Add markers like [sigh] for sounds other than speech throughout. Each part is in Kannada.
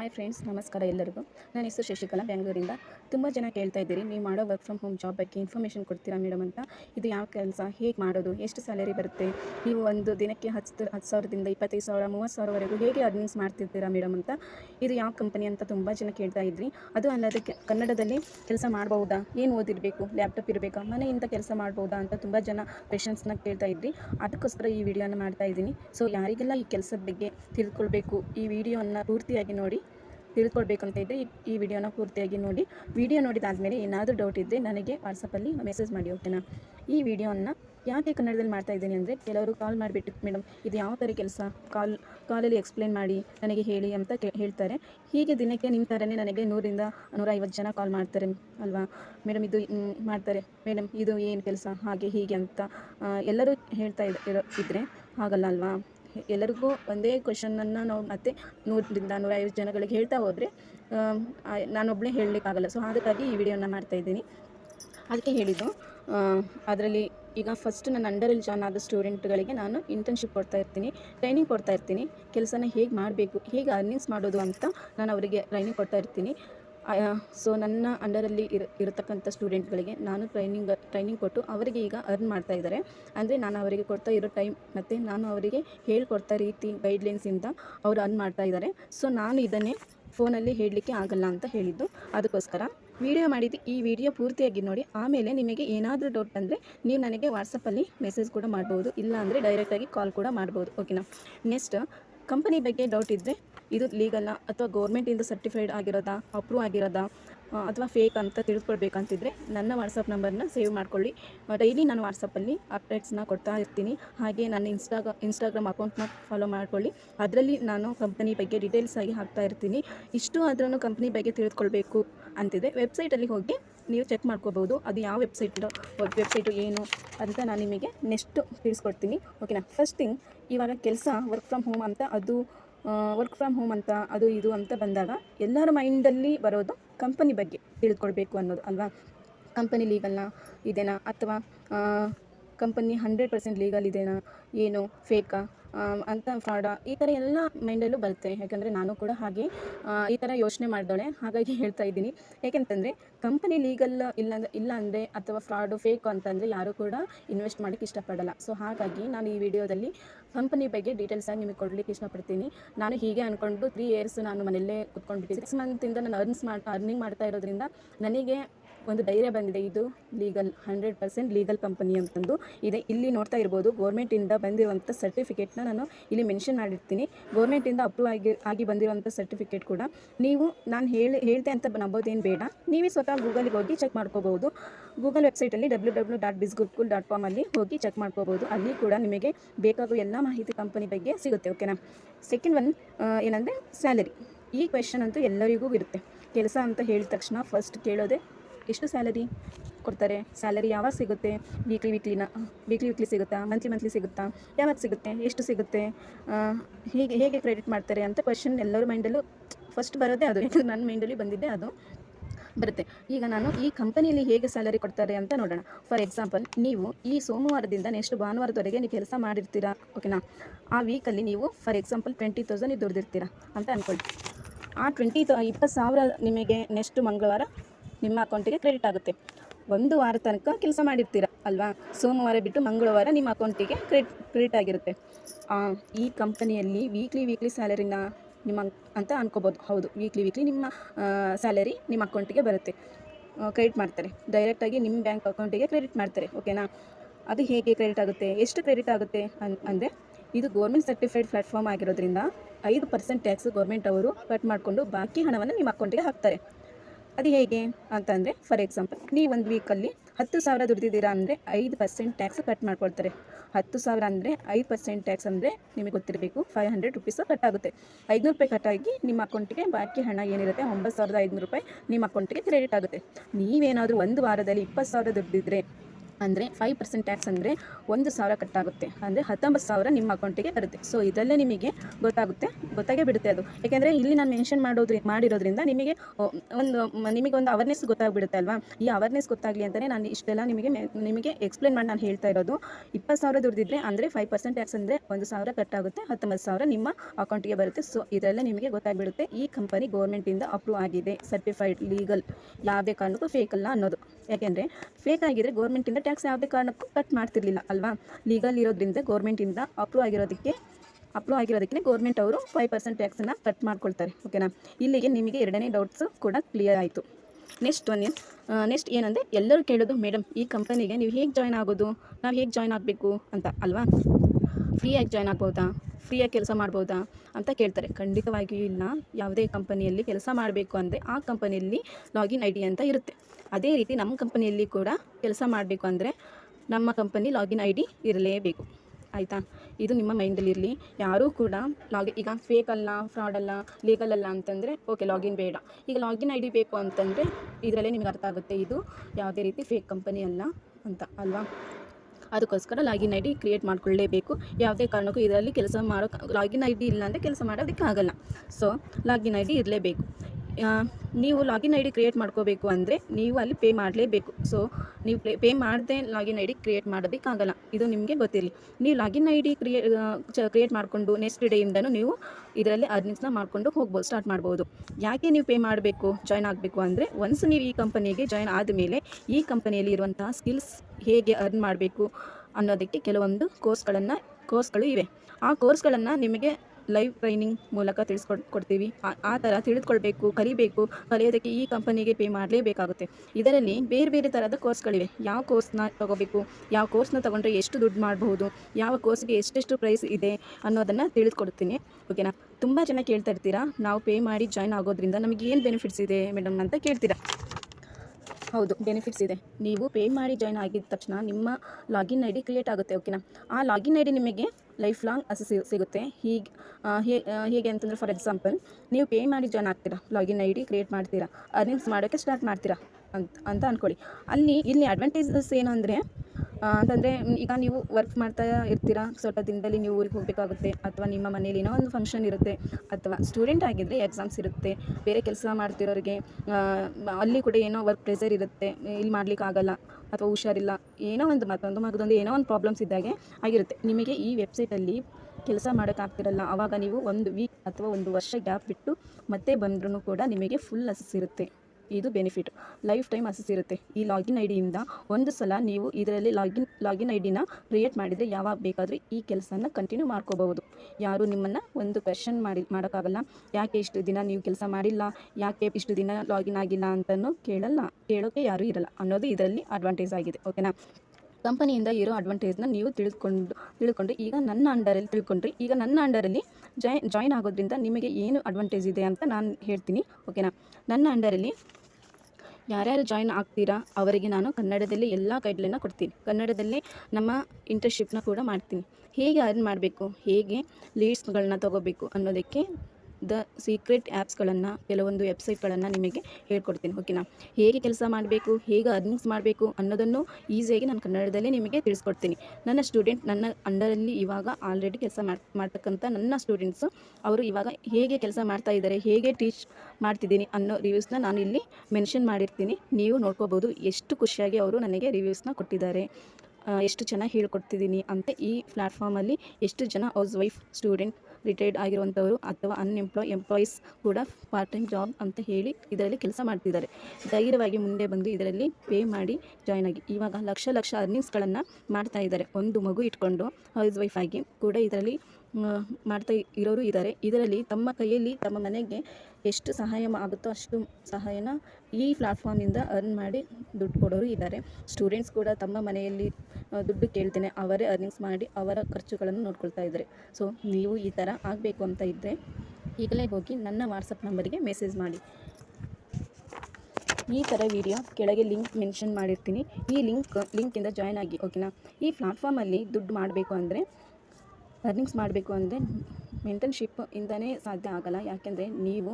ಹಾಯ್ ಫ್ರೆಂಡ್ಸ್ ನಮಸ್ಕಾರ ಎಲ್ಲರಿಗೂ. ನನ್ನ ಹೆಸರು ಶಶಿಕಲಾ ಬೆಂಗಳೂರಿಂದ ತುಂಬ ಜನ ಕೇಳ್ತಾ ಇದ್ದೀರಿ. ನೀವು ಮಾಡೋ ವರ್ಕ್ ಫ್ರಮ್ ಹೋಮ್ ಜಾಬ್ ಬಗ್ಗೆ ಇನ್ಫಾರ್ಮೇಷನ್ ಕೊಡ್ತೀರಾ ಮೇಡಮ್ ಅಂತ? ಇದು ಯಾವ ಕೆಲಸ? ಹೇಗೆ ಮಾಡೋದು? ಎಷ್ಟು ಸ್ಯಾಲರಿ ಬರುತ್ತೆ? ನೀವು ಒಂದು ದಿನಕ್ಕೆ ಹತ್ತು ಹತ್ತು ಸಾವಿರದಿಂದ ಇಪ್ಪತ್ತೈದು ಸಾವಿರ, ಮೂವತ್ತು ಸಾವಿರವರೆಗೂ ಹೇಗೆ ಅರ್ನಿಂಗ್ಸ್ ಮಾಡ್ತಿರ್ತೀರಾ ಮೇಡಮ್ ಅಂತ? ಇದು ಯಾವ ಕಂಪನಿ ಅಂತ ತುಂಬ ಜನ ಕೇಳ್ತಾ ಇದ್ರಿ. ಅದು ಅಲ್ಲದೆ ಕನ್ನಡದಲ್ಲಿ ಕೆಲಸ ಮಾಡ್ಬೋದಾ ಏನು ಓದಿರಬೇಕು? ಲ್ಯಾಪ್ಟಾಪ್ ಇರಬೇಕಾ? ಮನೆಯಿಂದ ಕೆಲಸ ಮಾಡ್ಬೋದಾ ಅಂತ ತುಂಬ ಜನ ಕ್ವೆಶನ್ಸ್ನ ಕೇಳ್ತಾ ಇದ್ರಿ. ಅದಕ್ಕೋಸ್ಕರ ಈ ವಿಡಿಯೋನ ಮಾಡ್ತಾ ಇದ್ದೀನಿ. ಸೊ ಯಾರಿಗೆಲ್ಲ ಈ ಕೆಲಸದ ಬಗ್ಗೆ ತಿಳ್ಕೊಳ್ಬೇಕು, ಈ ವಿಡಿಯೋನ ಪೂರ್ತಿಯಾಗಿ ನೋಡಿ. ತಿಳ್ಕೊಳ್ಬೇಕು ಅಂತ ಇದ್ದರೆ ಈ- ವಿಡಿಯೋನ ಪೂರ್ತಿಯಾಗಿ ನೋಡಿ. ವಿಡಿಯೋ ನೋಡಿದಾದ್ಮೇಲೆ ಏನಾದರೂ ಡೌಟ್ ಇದ್ದರೆ ನನಗೆ ವಾಟ್ಸಪ್ಪಲ್ಲಿ ಮೆಸೇಜ್ ಮಾಡಿ ಹೋಗ್ತೇನೆ ಈ ವಿಡಿಯೋನ ಯಾಕೆ ಕನ್ನಡದಲ್ಲಿ ಮಾಡ್ತಾ ಇದ್ದೀನಿ ಅಂದರೆ ಕೆಲವರು ಕಾಲ್ ಮಾಡಿಬಿಟ್ಟು ಮೇಡಮ್ ಇದು ಯಾವ ಥರ ಕೆಲಸ? ಕಾಲ್ ಕಾಲಲ್ಲಿ ಎಕ್ಸ್ಪ್ಲೇನ್ ಮಾಡಿ, ನನಗೆ ಹೇಳಿ ಅಂತ ಹೇಳ್ತಾರೆ. ಹೀಗೆ ದಿನಕ್ಕೆ ನಿಮ್ಮ ಥರನೇ ನನಗೆ ನೂರಿಂದ ನೂರೈವತ್ತು ಜನ ಕಾಲ್ ಮಾಡ್ತಾರೆ, ಅಲ್ವಾ? ಮೇಡಮ್ ಇದು ಮಾಡ್ತಾರೆ. ಮೇಡಮ್ ಇದು ಏನು ಕೆಲಸ? ಹಾಗೆ ಹೀಗೆ ಅಂತ ಎಲ್ಲರೂ ಹೇಳ್ತಾ ಇರೋ ಇದ್ದರೆ ಹಾಗಲ್ಲ ಅಲ್ವಾ? ಎಲ್ಲರಿಗೂ ಒಂದೇ ಕ್ವಶನನ್ನು ನಾವು ಮತ್ತೆ ನೂರರಿಂದ ನೂರೈವತ್ತು ಜನಗಳಿಗೆ ಹೇಳ್ತಾ ಹೋದರೆ ನಾನೊಬ್ಬಳೇ ಹೇಳಲಿಕ್ಕಾಗಲ್ಲ. ಸೊ ಅದಕ್ಕಾಗಿ ಈ ವಿಡಿಯೋನ ಮಾಡ್ತಾ ಇದ್ದೀನಿ. ಅದಕ್ಕೆ ಹೇಳಿದ್ದು ಅದರಲ್ಲಿ ಈಗ ಫಸ್ಟ್ ನನ್ನ ಅಂಡರಲ್ಲಿ ಜಾಯ್ನ್ ಆದ ಸ್ಟೂಡೆಂಟ್ಗಳಿಗೆ ನಾನು ಇಂಟರ್ನ್ಶಿಪ್ ಕೊಡ್ತಾ ಇರ್ತೀನಿ ಟ್ರೈನಿಂಗ್ ಕೊಡ್ತಾ ಇರ್ತೀನಿ. ಕೆಲಸನ ಹೇಗೆ ಮಾಡಬೇಕು, ಹೇಗೆ ಅರ್ನಿಂಗ್ಸ್ ಮಾಡೋದು ಅಂತ ನಾನು ಅವರಿಗೆ ಟ್ರೈನಿಂಗ್ ಕೊಡ್ತಾ ಇರ್ತೀನಿ. ಸೊ ನನ್ನ ಅಂಡರಲ್ಲಿ ಇರ, ಇರತಕ್ಕಂಥ ಸ್ಟೂಡೆಂಟ್ಗಳಿಗೆ ನಾನು ಟ್ರೈನಿಂಗ್ ಟ್ರೈನಿಂಗ್ ಕೊಟ್ಟು ಅವರಿಗೆ ಈಗ ಅರ್ನ್ ಮಾಡ್ತಾ ಇದ್ದಾರೆ. ಅಂದರೆ ನಾನು ಅವರಿಗೆ ಕೊಡ್ತಾ ಇರೋ ಟೈಮ್ ಮತ್ತು ನಾನು ಅವರಿಗೆ ಹೇಳ್ಕೊಡ್ತಾ ರೀತಿ ಗೈಡ್ಲೈನ್ಸಿಂದ ಅವರು ಅರ್ನ್ ಮಾಡ್ತಾ ಇದ್ದಾರೆ. ಸೊ ನಾನು ಇದನ್ನೇ ಫೋನಲ್ಲಿ ಹೇಳಲಿಕ್ಕೆ ಆಗಲ್ಲ ಅಂತ ಹೇಳಿದ್ದು. ಅದಕ್ಕೋಸ್ಕರ ವಿಡಿಯೋ ಮಾಡಿದ್ದು ಈ ವಿಡಿಯೋ ಪೂರ್ತಿಯಾಗಿ ನೋಡಿ. ಆಮೇಲೆ ನಿಮಗೆ ಏನಾದರೂ ಡೌಟ್ ಬಂದರೆ ನೀವು ನನಗೆ ವಾಟ್ಸಪ್ಪಲ್ಲಿ ಮೆಸೇಜ್ ಕೂಡ ಮಾಡ್ಬೋದು. ಇಲ್ಲ ಅಂದರೆ ಡೈರೆಕ್ಟಾಗಿ ಕಾಲ್ ಕೂಡ ಮಾಡ್ಬೋದು. ಓಕೆನಾ ನೆಕ್ಸ್ಟ್ ಕಂಪನಿ ಬಗ್ಗೆ ಡೌಟ್ ಇದ್ದರೆ ಇದು ಲೀಗಲ್ಲ ಅಥವಾ ಗೌರ್ಮೆಂಟಿಂದ ಸರ್ಟಿಫೈಡ್ ಆಗಿರೋದಾ? ಅಪ್ರೂವ್ ಆಗಿರೋದಾ? ಅಥವಾ ಫೇಕ್ ಅಂತ ತಿಳ್ಕೊಳ್ಬೇಕಂತಿದ್ರೆ ನನ್ನ ವಾಟ್ಸಪ್ ನಂಬರ್ನ ಸೇವ್ ಮಾಡ್ಕೊಳ್ಳಿ. ಡೈಲಿ ನಾನು ವಾಟ್ಸಪ್ಪಲ್ಲಿ ಅಪ್ಡೇಟ್ಸ್ನ ಕೊಡ್ತಾ ಇರ್ತೀನಿ. ಹಾಗೆ ನನ್ನ ಇನ್ಸ್ಟಾಗ ಇನ್ಸ್ಟಾಗ್ರಾಮ್ ಅಕೌಂಟ್ನ ಫಾಲೋ ಮಾಡ್ಕೊಳ್ಳಿ. ಅದರಲ್ಲಿ ನಾನು ಕಂಪ್ನಿ ಬಗ್ಗೆ ಡೀಟೇಲ್ಸ್ ಆಗಿ ಹಾಕ್ತಾ ಇರ್ತೀನಿ. ಇಷ್ಟು ಆದ್ರೂ ಕಂಪ್ನಿ ಬಗ್ಗೆ ತಿಳಿದುಕೊಳ್ಬೇಕು ಅಂತಿದೆ. ವೆಬ್ಸೈಟಲ್ಲಿ ಹೋಗಿ ನೀವು ಚೆಕ್ ಮಾಡ್ಕೋಬೋದು. ಅದು ಯಾವ ವೆಬ್ಸೈಟ್ ವೆಬ್ಸೈಟು ಏನು ಅಂತ ನಾನು ನಿಮಗೆ ನೆಕ್ಸ್ಟ್ ತಿಳಿಸ್ಕೊಡ್ತೀನಿ. ಓಕೆನಾ ಫಸ್ಟ್ ಥಿಂಗ್ ಇವಾಗ ಕೆಲಸ ವರ್ಕ್ ಫ್ರಮ್ ಹೋಮ್ ಅಂತ ಅದು ವರ್ಕ್ ಫ್ರಮ್ ಹೋಮ್ ಅಂತ, ಅದು ಇದು ಅಂತ ಬಂದಾಗ ಎಲ್ಲರ ಮೈಂಡಲ್ಲಿ ಬರೋದು ಕಂಪನಿ ಬಗ್ಗೆ ತಿಳ್ಕೊಳ್ಬೇಕು ಅನ್ನೋದು ಅಲ್ವಾ? ಕಂಪನಿ ಲೀಗಲ್ನ ಇದೇನಾ? ಅಥವಾ ಕಂಪನಿ ಹಂಡ್ರೆಡ್ ಪರ್ಸೆಂಟ್ ಲೀಗಲ್ ಇದೇನಾ? ಏನು ಫೇಕಾ ಅಂತ ಫ್ರಾಡ ಈ ಥರ ಎಲ್ಲ ಮೈಂಡಲ್ಲೂ ಬರುತ್ತೆ. ಯಾಕಂದರೆ ನಾನು ಕೂಡ ಹಾಗೆ ಈ ಥರ ಯೋಚನೆ ಮಾಡಿದವಳೆ. ಹಾಗಾಗಿ ಹೇಳ್ತಾ ಇದ್ದೀನಿ. ಏಕೆಂತಂದರೆ ಕಂಪನಿ ಲೀಗಲ್ ಇಲ್ಲ ಇಲ್ಲ ಅಂದರೆ ಅಥವಾ ಫ್ರಾಡು ಫೇಕ್ ಅಂತಂದರೆ ಯಾರೂ ಕೂಡ ಇನ್ವೆಸ್ಟ್ ಮಾಡೋಕ್ಕೆ ಇಷ್ಟಪಡಲ್ಲ. ಸೊ ಹಾಗಾಗಿ ನಾನು ಈ ವಿಡಿಯೋದಲ್ಲಿ ಕಂಪನಿ ಬಗ್ಗೆ ಡೀಟೇಲ್ಸ್ ಆಗಿ ನಿಮಗೆ ಕೊಡಲಿಕ್ಕೆ ಇಷ್ಟಪಡ್ತೀನಿ. ನಾನು ಹೀಗೆ ಅಂದ್ಕೊಂಡು ತ್ರೀ ಇಯರ್ಸ್ ನಾನು ಮನೆಯಲ್ಲೇ ಕುತ್ಕೊಂಡ್ಬಿಟ್ಟಿದ್ದೆ. ಸಿಕ್ಸ್ ಮಂತಿಂದ ನಾನು ಅರ್ನ್ಸ್ ಮಾಡಿ ಅರ್ನಿಂಗ್ ಮಾಡ್ತಾ ಇರೋದ್ರಿಂದ ನನಗೆ ಒಂದು ಧೈರ್ಯ ಬಂದಿದೆ. ಇದು legal hundred percent legal company ಅಂತಂದು ಇದೆ. ಇಲ್ಲಿ ನೋಡ್ತಾ ಇರ್ಬೋದು ಗೌರ್ಮೆಂಟಿಂದ ಬಂದಿರುವಂಥ ಸರ್ಟಿಫಿಕೇಟ್ನ ನಾನು ಇಲ್ಲಿ ಮೆನ್ಷನ್ ಮಾಡಿರ್ತೀನಿ. ಗೌರ್ಮೆಂಟಿಂದ ಅಪ್ರೂವ್ ಆಗಿ ಆಗಿ ಬಂದಿರುವಂಥ ಸರ್ಟಿಫಿಕೇಟ್ ಕೂಡ. ನೀವು, ನಾನು ಹೇಳಿ, ಹೇಳ್ತೆ ಅಂತ ನಂಬೋದೇನು ಬೇಡ. ನೀವೇ ಸ್ವತಃ ಗೂಗಲ್ಗೆ ಹೋಗಿ ಚೆಕ್ ಮಾಡ್ಕೋಬೋದು ಗೂಗಲ್ ವೆಬ್ಸೈಟಲ್ಲಿ ಡಬ್ಲ್ಯೂ ಡಬ್ಲ್ಯೂ ಡಾಟ್ ಬಿಸ್ ಗುರುಕುಲ್ ಡಾಟ್ ಕಾಮಲ್ಲಿ ಹೋಗಿ ಚೆಕ್ ಮಾಡ್ಕೋಬೋದು ಅಲ್ಲಿ ಕೂಡ ನಿಮಗೆ ಬೇಕಾಗುವ ಎಲ್ಲ ಮಾಹಿತಿ ಕಂಪನಿ ಬಗ್ಗೆ ಸಿಗುತ್ತೆ ಓಕೆನಾ ಸೆಕೆಂಡ್ ಒನ್ ಏನಂದರೆ ಸ್ಯಾಲರಿ ಈ ಕ್ವೆಶನ್ ಅಂತೂ ಎಲ್ಲರಿಗೂ ಇರುತ್ತೆ. ಕೆಲಸ ಅಂತ ಹೇಳಿದ ತಕ್ಷಣ ಫಸ್ಟ್ ಕೇಳೋದೇ ಎಷ್ಟು ಸ್ಯಾಲರಿ ಕೊಡ್ತಾರೆ? ಸ್ಯಾಲರಿ ಯಾವಾಗ ಸಿಗುತ್ತೆ? ವೀಕ್ಲಿ ವೀಕ್ಲಿನ ವೀಕ್ಲಿ ವೀಕ್ಲಿ ಸಿಗುತ್ತಾ? ಮಂತ್ಲಿ ಮಂತ್ಲಿ ಸಿಗುತ್ತಾ? ಯಾವಾಗ ಸಿಗುತ್ತೆ? ಎಷ್ಟು ಸಿಗುತ್ತೆ? ಹೇಗೆ ಹೇಗೆ ಕ್ರೆಡಿಟ್ ಮಾಡ್ತಾರೆ ಅಂತ ಕ್ವೆಶನ್ ಎಲ್ಲರ ಮೈಂಡಲ್ಲೂ ಫಸ್ಟ್ ಬರೋದೇ ಅದು. [laughs] ಯಾಕಂದ್ರೆ ನನ್ನ ಮೈಂಡಲ್ಲಿ ಬಂದಿದ್ದೆ ಅದು. ಬರುತ್ತೆ. ಈಗ ನಾನು ಈ ಕಂಪನಿಯಲ್ಲಿ ಹೇಗೆ ಸ್ಯಾಲರಿ ಕೊಡ್ತಾರೆ ಅಂತ ನೋಡೋಣ. ಫಾರ್ ಎಕ್ಸಾಂಪಲ್ ನೀವು ಈ ಸೋಮವಾರದಿಂದ ನೆಕ್ಸ್ಟ್ ಭಾನುವಾರದವರೆಗೆ ನೀವು ಕೆಲಸ ಮಾಡಿರ್ತೀರಾ? ಓಕೆನಾ ಆ ವೀಕಲ್ಲಿ ನೀವು ಫಾರ್ ಎಕ್ಸಾಂಪಲ್ ಟ್ವೆಂಟಿ ತೌಸಂಡ್ ದುಡ್ದಿರ್ತೀರಾ ಅಂತ ಅಂದ್ಕೊಳ್ಳಿ ಆ ಟ್ವೆಂಟಿ ಇಪ್ಪತ್ತು ಸಾವಿರ ನಿಮಗೆ ನೆಕ್ಸ್ಟ್ ಮಂಗಳವಾರ ನಿಮ್ಮ ಅಕೌಂಟಿಗೆ ಕ್ರೆಡಿಟ್ ಆಗುತ್ತೆ. ಒಂದು ವಾರ ತನಕ ಕೆಲಸ ಮಾಡಿರ್ತೀರ, ಅಲ್ವಾ? ಸೋಮವಾರ ಬಿಟ್ಟು ಮಂಗಳವಾರ ನಿಮ್ಮ ಅಕೌಂಟಿಗೆ ಕ್ರೆಡಿಟ್ ಕ್ರೆಡಿಟ್ ಆಗಿರುತ್ತೆ. ಈ ಕಂಪನಿಯಲ್ಲಿ ವೀಕ್ಲಿ ವೀಕ್ಲಿ ಸ್ಯಾಲರಿನ ನಿಮ್ಮ ಅಂತ ಅನ್ಕೋಬೋದು. ಹೌದು ವೀಕ್ಲಿ ವೀಕ್ಲಿ ನಿಮ್ಮ ಸ್ಯಾಲರಿ ನಿಮ್ಮ ಅಕೌಂಟಿಗೆ ಬರುತ್ತೆ. ಕ್ರೆಡಿಟ್ ಮಾಡ್ತಾರೆ. ಡೈರೆಕ್ಟಾಗಿ ನಿಮ್ಮ ಬ್ಯಾಂಕ್ ಅಕೌಂಟಿಗೆ ಕ್ರೆಡಿಟ್ ಮಾಡ್ತಾರೆ ಓಕೆನಾ ಅದು ಹೇಗೆ ಕ್ರೆಡಿಟ್ ಆಗುತ್ತೆ? ಎಷ್ಟು ಕ್ರೆಡಿಟ್ ಆಗುತ್ತೆ ಅನ್, ಅಂದರೆ ಇದು ಗೌರ್ಮೆಂಟ್ ಸರ್ಟಿಫೈಡ್ ಪ್ಲಾಟ್ಫಾರ್ಮ್ ಆಗಿರೋದ್ರಿಂದ ಐದು ಪರ್ಸೆಂಟ್ ಟ್ಯಾಕ್ಸ್ ಗೌರ್ಮೆಂಟ್ ಅವರು ಕಟ್ ಮಾಡಿಕೊಂಡು ಬಾಕಿ ಹಣವನ್ನು ನಿಮ್ಮ ಅಕೌಂಟಿಗೆ ಹಾಕ್ತಾರೆ. ಅದು ಹೇಗೆ ಅಂತಂದರೆ ಫಾರ್ ಎಕ್ಸಾಂಪಲ್ ನೀವು ಒಂದು ವೀಕಲ್ಲಿ ಹತ್ತು ಸಾವಿರ ದುಡ್ದಿದ್ದೀರಾ ಅಂದರೆ ಐದು ಪರ್ಸೆಂಟ್ ಟ್ಯಾಕ್ಸ್ ಕಟ್ ಮಾಡ್ಕೊಳ್ತಾರೆ ಹತ್ತು ಸಾವಿರ ಅಂದರೆ ಐದು ಪರ್ಸೆಂಟ್ ಟ್ಯಾಕ್ಸ್ ಅಂದರೆ ನಿಮಗೆ ಗೊತ್ತಿರಬೇಕು ಫೈವ್ ಹಂಡ್ರೆಡ್ ರುಪೀಸು ಕಟ್ ಆಗುತ್ತೆ. ಐದುನೂರು ರೂಪಾಯಿ ಕಟ್ಟಾಗಿ ನಿಮ್ಮ ಅಕೌಂಟಿಗೆ ಬಾಕಿ ಹಣ ಏನಿರುತ್ತೆ, ಒಂಬತ್ತು ಸಾವಿರದ ಐದುನೂರು ರೂಪಾಯಿ ನಿಮ್ಮ ಅಕೌಂಟಿಗೆ ಕ್ರೆಡಿಟ್ ಆಗುತ್ತೆ. ನೀವೇನಾದರೂ ಒಂದು ವಾರದಲ್ಲಿ ಇಪ್ಪತ್ತು ಸಾವಿರ ದುಡ್ದಿದ್ರೆ ಅಂದರೆ ಫೈವ್ ಪರ್ಸೆಂಟ್ ಟ್ಯಾಕ್ಸ್ ಅಂದರೆ ಒಂದು ಸಾವಿರ ಕಟ್ಟಾಗುತ್ತೆ. ಅಂದರೆ ಹತ್ತೊಂಬತ್ತು ಸಾವಿರ ನಿಮ್ಮ ಅಕೌಂಟಿಗೆ ಬರುತ್ತೆ. ಸೊ ಇದರಲ್ಲೇ ನಿಮಗೆ ಗೊತ್ತಾಗುತ್ತೆ. ಗೊತ್ತಾಗೇ ಬಿಡುತ್ತೆ ಅದು. ಯಾಕೆಂದರೆ ಇಲ್ಲಿ ನಾನು ಮೆನ್ಷನ್ ಮಾಡೋದ್ರಿ, ಮಾಡಿರೋದ್ರಿಂದ ನಿಮಗೆ ಒಂದು ನಿಮಗೆ ಒಂದು ಅವೇರ್ನೆಸ್ ಗೊತ್ತಾಗ್ಬಿಡುತ್ತೆ ಅಲ್ವಾ? ಈ ಅವೇರ್ನೆಸ್ ಗೊತ್ತಾಗಲಿ ಅಂತಲೇ ನಾನು ಇಷ್ಟೆಲ್ಲ ನಿಮಗೆ ನಿಮಗೆ ಎಕ್ಸ್ಪ್ಲೇನ್ ಮಾಡಿ ನಾನು ಹೇಳ್ತಾ ಇರೋದು. ಇಪ್ಪತ್ತು ಸಾವಿರ ದುಡ್ದಿದ್ರೆ ಅಂದರೆ ಫೈವ್ ಪರ್ಸೆಂಟ್ ಟ್ಯಾಕ್ಸ್ ಅಂದರೆ ಒಂದು ಸಾವಿರ ಕಟ್ಟಾಗುತ್ತೆ. ಹತ್ತೊಂಬತ್ತು ಸಾವಿರ ನಿಮ್ಮ ಅಕೌಂಟಿಗೆ ಬರುತ್ತೆ. ಸೊ ಇದರಲ್ಲೇ ನಿಮಗೆ ಗೊತ್ತಾಗ್ಬಿಡುತ್ತೆ. ಈ ಕಂಪನಿ ಗೌರ್ಮೆಂಟಿಂದ ಅಪ್ರೂವ್ ಆಗಿದೆ. ಸರ್ಟಿಫೈಡ್ ಲೀಗಲ್ ಯಾವುದೇ ಕಾರಣಕ್ಕೂ ಫೇಕ್ ಅಲ್ಲ ಅನ್ನೋದು. ಯಾಕೆಂದರೆ ಫೇಕ್ ಆಗಿದ್ರೆ ಗೌರ್ಮೆಂಟಿಂದ ಟ್ಯಾಕ್ಸ್ ಯಾವುದೇ ಕಾರಣಕ್ಕೂ ಕಟ್ ಮಾಡ್ತಿರ್ಲಿಲ್ಲ ಅಲ್ವಾ? ಲೀಗಲ್ ಇರೋದ್ರಿಂದ ಗೌರ್ಮೆಂಟಿಂದ ಅಪ್ರೂವ್ ಆಗಿರೋದಕ್ಕೆ ಅಪ್ರೂವ್ ಆಗಿರೋದಕ್ಕೆ ಗೌರ್ಮೆಂಟ್ ಅವರು ಫೈವ್ ಪರ್ಸೆಂಟ್ ಟ್ಯಾಕ್ಸನ್ನು ಕಟ್ ಮಾಡ್ಕೊಳ್ತಾರೆ ಓಕೆನಾ ಇಲ್ಲಿಗೆ ನಿಮಗೆ ಎರಡನೇ ಡೌಟ್ಸು ಕೂಡ ಕ್ಲಿಯರ್ ಆಯಿತು. ನೆಕ್ಸ್ಟ್ ಒನ್ ನೆಕ್ಸ್ಟ್ ಏನಂದರೆ ಎಲ್ಲರೂ ಕೇಳೋದು ಮೇಡಮ್ ಈ ಕಂಪನಿಗೆ ನೀವು ಹೇಗೆ ಜಾಯ್ನ್ ಆಗೋದು? ನಾವು ಹೇಗೆ ಜಾಯ್ನ್ ಆಗಬೇಕು? ಅಂತ, ಅಲ್ವಾ? ಫ್ರೀಯಾಗಿ ಜಾಯ್ನ್ ಆಗ್ಬೋದಾ? ಫ್ರೀಯಾಗಿ ಕೆಲಸ ಮಾಡ್ಬೋದಾ? ಅಂತ ಕೇಳ್ತಾರೆ. ಖಂಡಿತವಾಗಿಯೂ ಇಲ್ಲ. ಯಾವುದೇ ಕಂಪನಿಯಲ್ಲಿ ಕೆಲಸ ಮಾಡಬೇಕು ಅಂದರೆ ಆ ಕಂಪನಿಯಲ್ಲಿ ಲಾಗಿನ್ ಐ ಅಂತ ಇರುತ್ತೆ. ಅದೇ ರೀತಿ ನಮ್ಮ ಕಂಪನಿಯಲ್ಲಿ ಕೂಡ ಕೆಲಸ ಮಾಡಬೇಕು ಅಂದರೆ ನಮ್ಮ ಕಂಪನಿ ಲಾಗಿನ್ ಐ ಡಿ ಇರಲೇಬೇಕು. ಆಯಿತಾ? ಇದು ನಿಮ್ಮ ಮೈಂಡಲ್ಲಿರಲಿ ಯಾರೂ ಕೂಡ ಲಾಗಿ, ಈಗ ಫೇಕ್ ಅಲ್ಲ ಫ್ರಾಡ್ ಅಲ್ಲ ಲೀಗಲ್ ಅಲ್ಲ ಅಂತಂದರೆ ಓಕೆ ಲಾಗಿನ್ ಬೇಡ. ಈಗ ಲಾಗಿನ್ ಐ ಡಿ ಬೇಕು ಅಂತಂದರೆ ಇದರಲ್ಲೇ ನಿಮ್ಗೆ ಅರ್ಥ ಆಗುತ್ತೆ. ಇದು ಯಾವುದೇ ರೀತಿ ಫೇಕ್ ಕಂಪನಿ ಅಲ್ಲ ಅಂತ, ಅಲ್ವಾ? ಅದಕ್ಕೋಸ್ಕರ ಲಾಗಿನ್ ಐ ಡಿ ಕ್ರಿಯೇಟ್ ಮಾಡ್ಕೊಳ್ಳೇಬೇಕು. ಯಾವುದೇ ಕಾರಣಕ್ಕೂ ಇದರಲ್ಲಿ ಕೆಲಸ ಮಾಡೋ, ಲಾಗಿನ್ ಐ ಡಿ ಇಲ್ಲ ಅಂದರೆ ಕೆಲಸ ಮಾಡೋದಕ್ಕೆ ಆಗಲ್ಲ. ಸೊ ಲಾಗಿನ್ ಐ ಡಿ ಇರಲೇಬೇಕು. ನೀವು ಲಾಗಿನ್ ಐ ಡಿ ಕ್ರಿಯೇಟ್ ಮಾಡ್ಕೋಬೇಕು ಅಂದರೆ ನೀವು ಅಲ್ಲಿ ಪೇ ಮಾಡಲೇಬೇಕು. ಸೊ ನೀವು ಪೇ ಪೇ ಮಾಡದೆ ಲಾಗಿನ್ ಐ ಡಿ ಕ್ರಿಯೇಟ್ ಮಾಡೋದಕ್ಕಾಗಲ್ಲ ಇದು ನಿಮಗೆ ಗೊತ್ತಿರಲಿ. ನೀವು login I D create create ಮಾಡಿಕೊಂಡು ನೆಕ್ಸ್ಟ್ ಡೇಯಿಂದನೂ ನೀವು ಇದರಲ್ಲಿ ಅರ್ನಿಂಗ್ಸ್ನ ಮಾಡಿಕೊಂಡು ಹೋಗ್ಬೋದು ಸ್ಟಾರ್ಟ್ ಮಾಡ್ಬೋದು. ಯಾಕೆ ನೀವು ಪೇ ಮಾಡಬೇಕು ಜಾಯ್ನ್ ಆಗಬೇಕು ಅಂದರೆ ಒನ್ಸ್ ನೀವು ಈ ಕಂಪನಿಗೆ ಜಾಯ್ನ್ ಆದಮೇಲೆ ಈ ಕಂಪನಿಯಲ್ಲಿ ಇರುವಂತಹ ಸ್ಕಿಲ್ಸ್ ಹೇಗೆ ಅರ್ನ್ ಮಾಡಬೇಕು ಅನ್ನೋದಕ್ಕೆ ಕೆಲವೊಂದು ಕೋರ್ಸ್ಗಳನ್ನು ಕೋರ್ಸ್ಗಳು ಇವೆ. ಆ ಕೋರ್ಸ್ಗಳನ್ನು ನಿಮಗೆ ಲೈವ್ ಟ್ರೈನಿಂಗ್ ಮೂಲಕ ತಿಳಿಸ್ಕೊಡ್, ಕೊಡ್ತೀವಿ. ಆ- ಆ ಥರ ತಿಳಿದುಕೊಳ್ಬೇಕು, ಕಲಿಬೇಕು, ಕಲಿಯೋದಕ್ಕೆ ಈ ಕಂಪನಿಗೆ ಪೇ ಮಾಡಲೇಬೇಕಾಗುತ್ತೆ. ಇದರಲ್ಲಿ ಬೇರೆ ಬೇರೆ ಥರದ ಕೋರ್ಸ್ಗಳಿವೆ ಯಾವ ಕೋರ್ಸ್ನ ತಗೋಬೇಕು, ಯಾವ ಕೋರ್ಸ್ನ ತೊಗೊಂಡ್ರೆ ಎಷ್ಟು ದುಡ್ಡು ಮಾಡಬಹುದು ಯಾವ ಕೋರ್ಸ್ಗೆ ಎಷ್ಟೆಷ್ಟು ಪ್ರೈಸ್ ಇದೆ ಅನ್ನೋದನ್ನು ತಿಳಿದುಕೊಡ್ತೀನಿ. ಓಕೆನಾ ತುಂಬ ಜನ ಕೇಳ್ತಾ ಇರ್ತೀರಾ? ನಾವು ಪೇ ಮಾಡಿ ಜಾಯ್ನ್ ಆಗೋದ್ರಿಂದ ನಮಗೆ ಏನು ಬೆನಿಫಿಟ್ಸ್ ಇದೆ ಮೇಡಮ್ ಅಂತ ಕೇಳ್ತೀರಾ? ಹೌದು ಬೆನಿಫಿಟ್ಸ್ ಇದೆ. ನೀವು ಪೇ ಮಾಡಿ ಜಾಯ್ನ್ ಆಗಿದ ತಕ್ಷಣ ನಿಮ್ಮ ಲಾಗಿನ್ ಐ ಡಿ ಕ್ರಿಯೇಟ್ ಆಗುತ್ತೆ ಓಕೆನಾ ಆ ಲಾಗಿನ್ ಐ ಡಿ ನಿಮಗೆ ಲೈಫ್ ಲಾಂಗ್ ಅಸ ಸಿಗುತ್ತೆ. ಹೀಗೆ ಹೇಗೆ ಅಂತಂದರೆ ಫಾರ್ ಎಕ್ಸಾಂಪಲ್ ನೀವು ಪೇ ಮಾಡಿ ಜಾಯ್ನ್ ಆಗ್ತೀರಾ ಲಾಗಿನ್ ಐ ಡಿ ಕ್ರಿಯೇಟ್ ಮಾಡ್ತೀರಾ ಅರ್ನಿಂಗ್ಸ್ ಮಾಡೋಕ್ಕೆ ಸ್ಟಾರ್ಟ್ ಮಾಡ್ತೀರಾ, ಅಂತ ಅಂತ ಅಂದ್ಕೊಳ್ಳಿ ಅಲ್ಲಿ, ಇಲ್ಲಿ ಅಡ್ವಾಂಟೇಜಸ್ ಏನು ಅಂದರೆ ಅಂತಂದರೆ ಈಗ ನೀವು ವರ್ಕ್ ಮಾಡ್ತಾ ಇರ್ತೀರಾ, ಸ್ವಲ್ಪ ದಿನದಲ್ಲಿ ನೀವು ಊರಿಗೆ ಹೋಗಬೇಕಾಗುತ್ತೆ, ಅಥವಾ ನಿಮ್ಮ ಮನೇಲಿ ಏನೋ ಒಂದು ಫಂಕ್ಷನ್ ಇರುತ್ತೆ, ಅಥವಾ ಸ್ಟೂಡೆಂಟ್ ಆಗಿದ್ದರೆ ಎಕ್ಸಾಮ್ಸ್ ಇರುತ್ತೆ, ಬೇರೆ ಕೆಲಸ ಮಾಡ್ತಿರೋರಿಗೆ ಅಲ್ಲಿ ಕೂಡ ಏನೋ ವರ್ಕ್ ಪ್ರೆಷರ್ ಇರುತ್ತೆ, ಇಲ್ಲಿ ಮಾಡ್ಲಿಕ್ಕೆ ಆಗಲ್ಲ, ಅಥವಾ ಹುಷಾರಿಲ್ಲ, ಏನೋ ಒಂದು ಮತ್ತೊಂದು ಮಗದೊಂದು ಏನೋ ಒಂದು ಪ್ರಾಬ್ಲಮ್ಸ್ ಇದ್ದಾಗೆ ಆಗಿರುತ್ತೆ. ನಿಮಗೆ ಈ ವೆಬ್ಸೈಟಲ್ಲಿ ಕೆಲಸ ಮಾಡೋಕ್ಕಾಗ್ತಿರಲ್ಲ ಆವಾಗ ನೀವು ಒಂದು ವೀಕ್ ಅಥವಾ ಒಂದು ವರ್ಷ ಗ್ಯಾಪ್ ಬಿಟ್ಟು ಮತ್ತೆ ಬಂದ್ರೂ ಕೂಡ ನಿಮಗೆ ಫುಲ್ ಲಸ್ ಇರುತ್ತೆ. ಇದು ಬೆನಿಫಿಟ್ ಲೈಫ್ ಟೈಮ್ ಅಸಸ್ ಇರುತ್ತೆ. ಈ ಲಾಗಿನ್ ಐ ಡಿಯಿಂದ ಒಂದು ಸಲ ನೀವು ಇದರಲ್ಲಿ ಲಾಗಿನ್ ಲಾಗಿನ್ ಐ ಡಿನ ಕ್ರಿಯೇಟ್ ಮಾಡಿದರೆ ಯಾವಾಗ ಬೇಕಾದರೂ ಈ ಕೆಲಸನ ಕಂಟಿನ್ಯೂ ಮಾಡ್ಕೋಬಹುದು. ಯಾರು ನಿಮ್ಮನ್ನು ಒಂದು ಕ್ವೆಶನ್ ಮಾಡಿ, ಮಾಡೋಕ್ಕಾಗಲ್ಲ. ಯಾಕೆ ಇಷ್ಟು ದಿನ ನೀವು ಕೆಲಸ ಮಾಡಿಲ್ಲ? ಯಾಕೆ ಇಷ್ಟು ದಿನ ಲಾಗಿನ್ ಆಗಿಲ್ಲ ಅಂತಲೂ ಕೇಳಲ್ಲ. ಕೇಳೋಕ್ಕೆ ಯಾರೂ ಇರಲ್ಲ. ಅನ್ನೋದು ಇದರಲ್ಲಿ ಅಡ್ವಾಂಟೇಜ್ ಆಗಿದೆ. ಓಕೆನಾ ಕಂಪನಿಯಿಂದ ಇರೋ ಅಡ್ವಾಂಟೇಜ್ನ ನೀವು ತಿಳ್ಕೊಂಡು ತಿಳ್ಕೊಂಡ್ರೆ ಈಗ ನನ್ನ ಅಂಡರಲ್ಲಿ ತಿಳ್ಕೊಂಡ್ರಿ. ಈಗ ನನ್ನ ಅಂಡರಲ್ಲಿ ಜಾಯ್ ಜಾಯ್ನ್ ಆಗೋದ್ರಿಂದ ನಿಮಗೆ ಏನು ಅಡ್ವಾಂಟೇಜ್ ಇದೆ ಅಂತ ನಾನು ಹೇಳ್ತೀನಿ. ಓಕೆನಾ ನನ್ನ ಅಂಡರಲ್ಲಿ ಯಾರ್ಯಾರು ಜಾಯಿನ್ ಆಗ್ತೀರಾ? ಅವರಿಗೆ ನಾನು ಕನ್ನಡದಲ್ಲಿ ಎಲ್ಲ ಗೈಡ್ಲೈನ್ನ ಕೊಡ್ತೀನಿ. ಕನ್ನಡದಲ್ಲಿ ನಮ್ಮ ಇಂಟರ್ನ್ಶಿಪ್ನ ಕೂಡ ಮಾಡ್ತೀನಿ. ಹೇಗೆ ಅರ್ನ್ ಮಾಡಬೇಕು? ಹೇಗೆ ಲೀಡ್ಸ್ಗಳನ್ನ ತಗೋಬೇಕು ಅನ್ನೋದಕ್ಕೆ ದ ಸೀಕ್ರೆಟ್ ಆ್ಯಪ್ಸ್ಗಳನ್ನು, ಕೆಲವೊಂದು ವೆಬ್ಸೈಟ್ಗಳನ್ನು ನಿಮಗೆ ಹೇಳ್ಕೊಡ್ತೀನಿ, ಓಕೆನಾ? ಹೇಗೆ ಕೆಲಸ ಮಾಡಬೇಕು, ಹೇಗೆ ಅರ್ನಿಂಗ್ಸ್ ಮಾಡಬೇಕು ಅನ್ನೋದನ್ನು ಈಸಿಯಾಗಿ ನಾನು ಕನ್ನಡದಲ್ಲೇ ನಿಮಗೆ ತಿಳಿಸ್ಕೊಡ್ತೀನಿ. ನನ್ನ ಸ್ಟೂಡೆಂಟ್ ನನ್ನ ಅಂಡರಲ್ಲಿ ಇವಾಗ ಆಲ್ರೆಡಿ ಕೆಲಸ ಮಾಡ್, ಮಾಡ್ತಕ್ಕಂಥ ನನ್ನ ಸ್ಟೂಡೆಂಟ್ಸು, ಅವರು ಇವಾಗ ಹೇಗೆ ಕೆಲಸ ಮಾಡ್ತಾ ಇದ್ದಾರೆ, ಹೇಗೆ ಟೀಚ್ ಮಾಡ್ತಿದ್ದೀನಿ ಅನ್ನೋ ರಿವ್ಯೂಸ್ನ ನಾನು ಇಲ್ಲಿ ಮೆನ್ಷನ್ ಮಾಡಿರ್ತೀನಿ. ನೀವು ನೋಡ್ಕೋಬೋದು ಎಷ್ಟು ಖುಷಿಯಾಗಿ ಅವರು ನನಗೆ ರಿವ್ಯೂಸ್ನ ಕೊಟ್ಟಿದ್ದಾರೆ ಎಷ್ಟು ಚೆನ್ನಾಗಿ ಹೇಳ್ಕೊಡ್ತಿದ್ದೀನಿ ಅಂತ ಈ ಪ್ಲ್ಯಾಟ್ಫಾರ್ಮಲ್ಲಿ ಎಷ್ಟು ಜನ ಹೌಸ್ ವೈಫ್ ಸ್ಟೂಡೆಂಟ್ ರಿಟೈರ್ಡ್ ಆಗಿರುವಂಥವರು ಅಥವಾ ಅನ್ಎಂಪ್ಲಾಯ್ ಎಂಪ್ಲಾಯೀಸ್ ಕೂಡ ಪಾರ್ಟ್ ಟೈಮ್ ಜಾಬ್ ಅಂತ ಹೇಳಿ ಇದರಲ್ಲಿ ಕೆಲಸ ಮಾಡ್ತಿದ್ದಾರೆ. ಧೈರ್ಯವಾಗಿ ಮುಂದೆ ಬಂದು ಇದರಲ್ಲಿ ಪೇ ಮಾಡಿ ಜಾಯ್ನ್ ಆಗಿ. ಇವಾಗ ಲಕ್ಷ ಲಕ್ಷ ಅರ್ನಿಂಗ್ಸ್ಗಳನ್ನು ಮಾಡ್ತಾ ಇದ್ದಾರೆ. ಒಂದು ಮಗು ಇಟ್ಕೊಂಡು ಹೌಸ್ ವೈಫ್ ಆಗಿ ಕೂಡ ಇದರಲ್ಲಿ ಮಾಡ್ತಾ ಇರೋರು ಇದ್ದಾರೆ ಇದರಲ್ಲಿ ತಮ್ಮ ಕೈಯಲ್ಲಿ ತಮ್ಮ ಮನೆಗೆ ಎಷ್ಟು ಸಹಾಯ ಆಗುತ್ತೋ ಅಷ್ಟು ಸಹಾಯನ ಈ ಪ್ಲಾಟ್ಫಾರ್ಮಿಂದ ಅರ್ನ್ ಮಾಡಿ ದುಡ್ಡು ಕೊಡೋರು ಇದ್ದಾರೆ ಸ್ಟೂಡೆಂಟ್ಸ್ ಕೂಡ ತಮ್ಮ ಮನೆಯಲ್ಲಿ ದುಡ್ಡು ಕೇಳ್ತೇನೆ. ಅವರೇ ಅರ್ನಿಂಗ್ಸ್ ಮಾಡಿ ಅವರ ಖರ್ಚುಗಳನ್ನು ನೋಡ್ಕೊಳ್ತಾ ಇದ್ದಾರೆ. ಸೊ ನೀವು ಈ ಥರ ಆಗಬೇಕು ಅಂತ ಇದ್ದರೆ ಈಗಲೇ ಹೋಗಿ ನನ್ನ ವಾಟ್ಸಪ್ ನಂಬರಿಗೆ ಮೆಸೇಜ್ ಮಾಡಿ. ಈ ಥರ ವಿಡಿಯೋ ಕೆಳಗೆ ಲಿಂಕ್ ಮೆನ್ಷನ್ ಮಾಡಿರ್ತೀನಿ. ಈ ಲಿಂಕ್ ಲಿಂಕಿಂದ ಜಾಯ್ನ್ ಆಗಿ ಓಕೆನಾ ಈ ಪ್ಲಾಟ್ಫಾರ್ಮಲ್ಲಿ ದುಡ್ಡು ಮಾಡಬೇಕು ಅಂದರೆ ಅರ್ನಿಂಗ್ಸ್ ಮಾಡಬೇಕು ಅಂದರೆ ಮೆಂಟಲ್ಶಿಪ್ ಇಂದನೇ ಸಾಧ್ಯ ಆಗಲ್ಲ. ಯಾಕೆಂದರೆ ನೀವು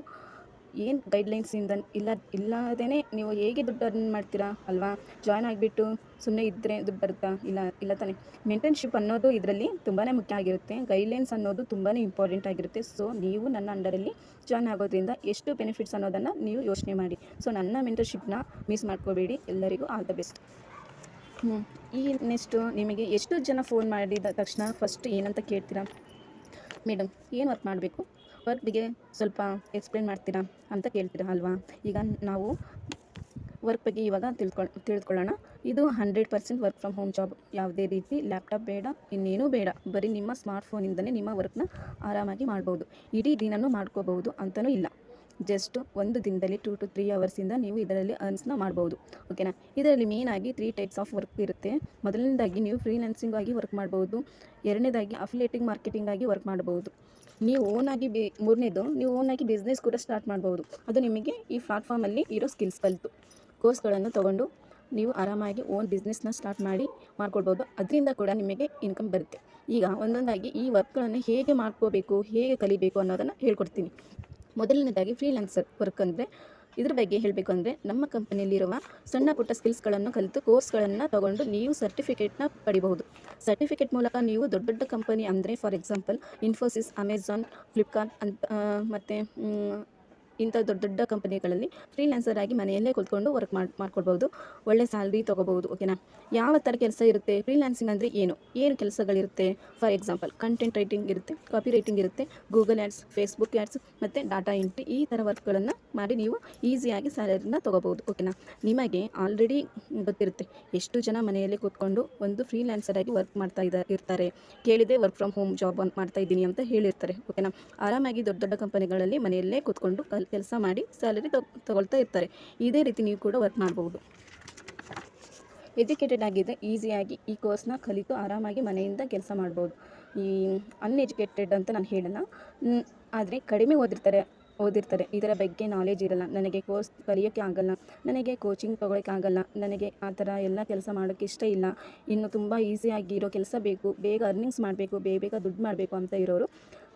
ಏನು ಗೈಡ್ಲೈನ್ಸಿಂದ ಇಲ್ಲ ಇಲ್ಲದೇ ನೀವು ಹೇಗೆ ದುಡ್ಡು ಅರ್ನ್ ಮಾಡ್ತೀರಾ ಅಲ್ವಾ? ಜಾಯ್ನ್ ಆಗಿಬಿಟ್ಟು ಸುಮ್ಮನೆ ಇದ್ದರೆ ದುಡ್ಡು ಬರುತ್ತಾ? ಇಲ್ಲ ಇಲ್ಲ ತಾನೇ. ಮೆಂಟರ್ಶಿಪ್ ಅನ್ನೋದು ಇದರಲ್ಲಿ ತುಂಬಾ ಮುಖ್ಯ ಆಗಿರುತ್ತೆ. ಗೈಡ್ಲೈನ್ಸ್ ಅನ್ನೋದು ತುಂಬಾ ಇಂಪಾರ್ಟೆಂಟ್ ಆಗಿರುತ್ತೆ. ಸೊ ನೀವು ನನ್ನ ಅಂಡರಲ್ಲಿ ಜಾಯ್ನ್ ಆಗೋದ್ರಿಂದ ಎಷ್ಟು ಬೆನಿಫಿಟ್ಸ್ ಅನ್ನೋದನ್ನು ನೀವು ಯೋಚನೆ ಮಾಡಿ. ಸೊ ನನ್ನ ಮೆಂಟರ್ಶಿಪ್ನ ಮಿಸ್ ಮಾಡ್ಕೋಬೇಡಿ. ಎಲ್ಲರಿಗೂ ಆಲ್ ದ ಬೆಸ್ಟ್ ಹ್ಞೂ ಈ ನೆಕ್ಸ್ಟು ನಿಮಗೆ ಎಷ್ಟು ಜನ ಫೋನ್ ಮಾಡಿದ ತಕ್ಷಣ ಫಸ್ಟ್ ಏನಂತ ಕೇಳ್ತೀರಾ? ಮೇಡಮ್ ಏನು ವರ್ಕ್ ಮಾಡಬೇಕು? ವರ್ಕ್ ಬಗ್ಗೆ ಸ್ವಲ್ಪ ಎಕ್ಸ್ಪ್ಲೇನ್ ಮಾಡ್ತೀರಾ ಅಂತ ಕೇಳ್ತೀರಾ ಅಲ್ವಾ? ಈಗ ನಾವು ವರ್ಕ್ ಬಗ್ಗೆ ಇವಾಗ ತಿಳ್ಕೊಳ್ ತಿಳ್ಕೊಳ್ಳೋಣ. ಇದು hundred percent work from home job ಯಾವುದೇ ರೀತಿ ಲ್ಯಾಪ್ಟಾಪ್ ಬೇಡ, ಇನ್ನೇನೂ ಬೇಡ. ಬರೀ ನಿಮ್ಮ ಸ್ಮಾರ್ಟ್ಫೋನಿಂದಲೇ ನಿಮ್ಮ ವರ್ಕ್ನ ಆರಾಮಾಗಿ ಮಾಡ್ಬೋದು. ಇಡೀ ದಿನನೂ ಮಾಡ್ಕೋಬಹುದು ಅಂತಲೂ ಇಲ್ಲ. ಜಸ್ಟ್ ಒಂದು ದಿನದಲ್ಲಿ ಟೂ ಟು ತ್ರೀ ಅವರ್ಸಿಂದ ನೀವು ಇದರಲ್ಲಿ ಅರ್ನ್ಸ್ನ ಮಾಡ್ಬೋದು ಓಕೆನಾ ಇದರಲ್ಲಿ ಮೇಯ್ನಾಗಿ ತ್ರೀ ಟೈಪ್ಸ್ ಆಫ್ ವರ್ಕ್ ಇರುತ್ತೆ. ಮೊದಲನೇದಾಗಿ ನೀವು ಫ್ರೀಲ್ಯಾನ್ಸಿಂಗ್ ಆಗಿ ವರ್ಕ್ ಮಾಡ್ಬೋದು, ಎರಡನೇದಾಗಿ ಅಫಿಲೇಟಿಂಗ್ ಮಾರ್ಕೆಟಿಂಗ್ ಆಗಿ ವರ್ಕ್ ಮಾಡ್ಬೋದು. ನೀವು ಓನಾಗಿ ಬೇ, ಮೂರನೇದು, ನೀವು ಓನಾಗಿ ಬಿಸ್ನೆಸ್ ಕೂಡ ಸ್ಟಾರ್ಟ್ ಮಾಡ್ಬೋದು. ಅದು ನಿಮಗೆ ಈ ಪ್ಲಾಟ್ಫಾರ್ಮಲ್ಲಿ ಇರೋ ಸ್ಕಿಲ್ಸ್ ಕಲಿತು ಕೋರ್ಸ್ಗಳನ್ನು ತೊಗೊಂಡು ನೀವು ಆರಾಮಾಗಿ ಓನ್ ಬಿಸ್ನೆಸ್ನ ಸ್ಟಾರ್ಟ್ ಮಾಡಿ ಮಾಡ್ಕೊಡ್ಬೋದು. ಅದರಿಂದ ಕೂಡ ನಿಮಗೆ ಇನ್ಕಮ್ ಬರುತ್ತೆ. ಈಗ ಒಂದೊಂದಾಗಿ ಈ ವರ್ಕ್ಗಳನ್ನು ಹೇಗೆ ಮಾಡ್ಕೋಬೇಕು, ಹೇಗೆ ಕಲಿಬೇಕು ಅನ್ನೋದನ್ನು ಹೇಳ್ಕೊಡ್ತೀನಿ. ಮೊದಲನೇದಾಗಿ ಫ್ರೀಲ್ಯಾನ್ಸರ್ ವರ್ಕ್ ಅಂದರೆ ಇದ್ರ ಬಗ್ಗೆ ಹೇಳಬೇಕು ಅಂದರೆ ನಮ್ಮ ಕಂಪನಿಯಲ್ಲಿರುವ ಸಣ್ಣ ಪುಟ್ಟ ಸ್ಕಿಲ್ಸ್ಗಳನ್ನು ಕಲಿತು ಕೋರ್ಸ್ಗಳನ್ನು ತಗೊಂಡು ನೀವು ಸರ್ಟಿಫಿಕೇಟ್ನ ಪಡಿಬಹುದು. ಸರ್ಟಿಫಿಕೇಟ್ ಮೂಲಕ ನೀವು ದೊಡ್ಡ ದೊಡ್ಡ ಕಂಪನಿ ಅಂದರೆ for example Infosys Amazon Flipkart ಅಂತ ಮತ್ತು ಇಂಥ ದೊಡ್ಡ ದೊಡ್ಡ ಕಂಪನಿಗಳಲ್ಲಿ ಫ್ರೀಲ್ಯಾನ್ಸರ್ ಆಗಿ ಮನೆಯಲ್ಲೇ ಕೂತ್ಕೊಂಡು ವರ್ಕ್ ಮಾಡಿ ಮಾಡ್ಕೊಳ್ಬೋದು ಒಳ್ಳೆ ಸ್ಯಾಲ್ರಿ ತೊಗೋಬೋದು ಓಕೆನಾ ಯಾವ ಥರ ಕೆಲಸ ಇರುತ್ತೆ? ಫ್ರೀಲ್ಯಾನ್ಸಿಂಗ್ ಅಂದರೆ ಏನು? ಏನು ಕೆಲಸಗಳಿರುತ್ತೆ? ಫಾರ್ ಎಕ್ಸಾಂಪಲ್ ಕಂಟೆಂಟ್ ರೈಟಿಂಗ್ ಇರುತ್ತೆ ಕಾಪಿ ರೈಟಿಂಗ್ ಇರುತ್ತೆ ಗೂಗಲ್ ಆ್ಯಡ್ಸ್ ಫೇಸ್ಬುಕ್ ಆ್ಯಡ್ಸ್ ಮತ್ತು ಡಾಟಾ ಎಂಟ್ರಿ ಈ ಥರ ವರ್ಕ್ಗಳನ್ನು ಮಾಡಿ ನೀವು ಈಸಿಯಾಗಿ ಸ್ಯಾಲರಿನ ತೊಗೋಬೋದು ಓಕೆನಾ ನಿಮಗೆ ಆಲ್ರೆಡಿ ಗೊತ್ತಿರುತ್ತೆ ಎಷ್ಟು ಜನ ಮನೆಯಲ್ಲೇ ಕೂತ್ಕೊಂಡು ಒಂದು ಫ್ರೀಲ್ಯಾನ್ಸರ್ ಆಗಿ ವರ್ಕ್ ಮಾಡ್ತಾ ಇದ್ದ ಇರ್ತಾರೆ. ಕೇಳಿದೆ ವರ್ಕ್ ಫ್ರಮ್ ಹೋಮ್ ಜಾಬ್ ಮಾಡ್ತಾ ಇದ್ದೀನಿ ಅಂತ ಹೇಳಿರ್ತಾರೆ ಓಕೆನಾ ಆರಾಮಾಗಿ ದೊಡ್ಡ ದೊಡ್ಡ ಕಂಪನಿಗಳಲ್ಲಿ ಮನೆಯಲ್ಲೇ ಕೂತ್ಕೊಂಡು ಕಲ್ ಕೆಲಸ ಮಾಡಿ ಸ್ಯಾಲರಿ ತಗೊಳ್ತಾ ಇರ್ತಾರೆ. ಇದೇ ರೀತಿ ನೀವು ಕೂಡ ವರ್ಕ್ ಮಾಡ್ಬೋದು. ಎಜುಕೇಟೆಡ್ ಆಗಿದ್ದರೆ ಈಸಿಯಾಗಿ ಈ ಕೋರ್ಸ್ನ ಕಲಿತು ಆರಾಮಾಗಿ ಮನೆಯಿಂದ ಕೆಲಸ ಮಾಡ್ಬೋದು. ಈ ಅನ್ಎಜುಕೇಟೆಡ್ ಅಂತ ನಾನು ಹೇಳಲ್ಲ. ಆದರೆ ಕಡಿಮೆ ಓದಿರ್ತಾರೆ ಓದಿರ್ತಾರೆ. ಇದರ ಬಗ್ಗೆ ನಾಲೆಜ್ ಇರಲ್ಲ. ನನಗೆ ಕೋರ್ಸ್ ಕಲಿಯೋಕ್ಕೆ ಆಗಲ್ಲ. ನನಗೆ ಕೋಚಿಂಗ್ ಆಗಲ್ಲ. ನನಗೆ ಆ ಥರ ಎಲ್ಲ ಕೆಲಸ ಮಾಡೋಕ್ಕೆ ಇಷ್ಟ ಇಲ್ಲ. ಇನ್ನು ತುಂಬ ಈಸಿಯಾಗಿರೋ ಕೆಲಸ ಬೇಕು. ಬೇಗ ಅರ್ನಿಂಗ್ಸ್ ಮಾಡಬೇಕು, ಬೇಗ ಬೇಗ ದುಡ್ಡು ಮಾಡಬೇಕು ಅಂತ ಇರೋರು.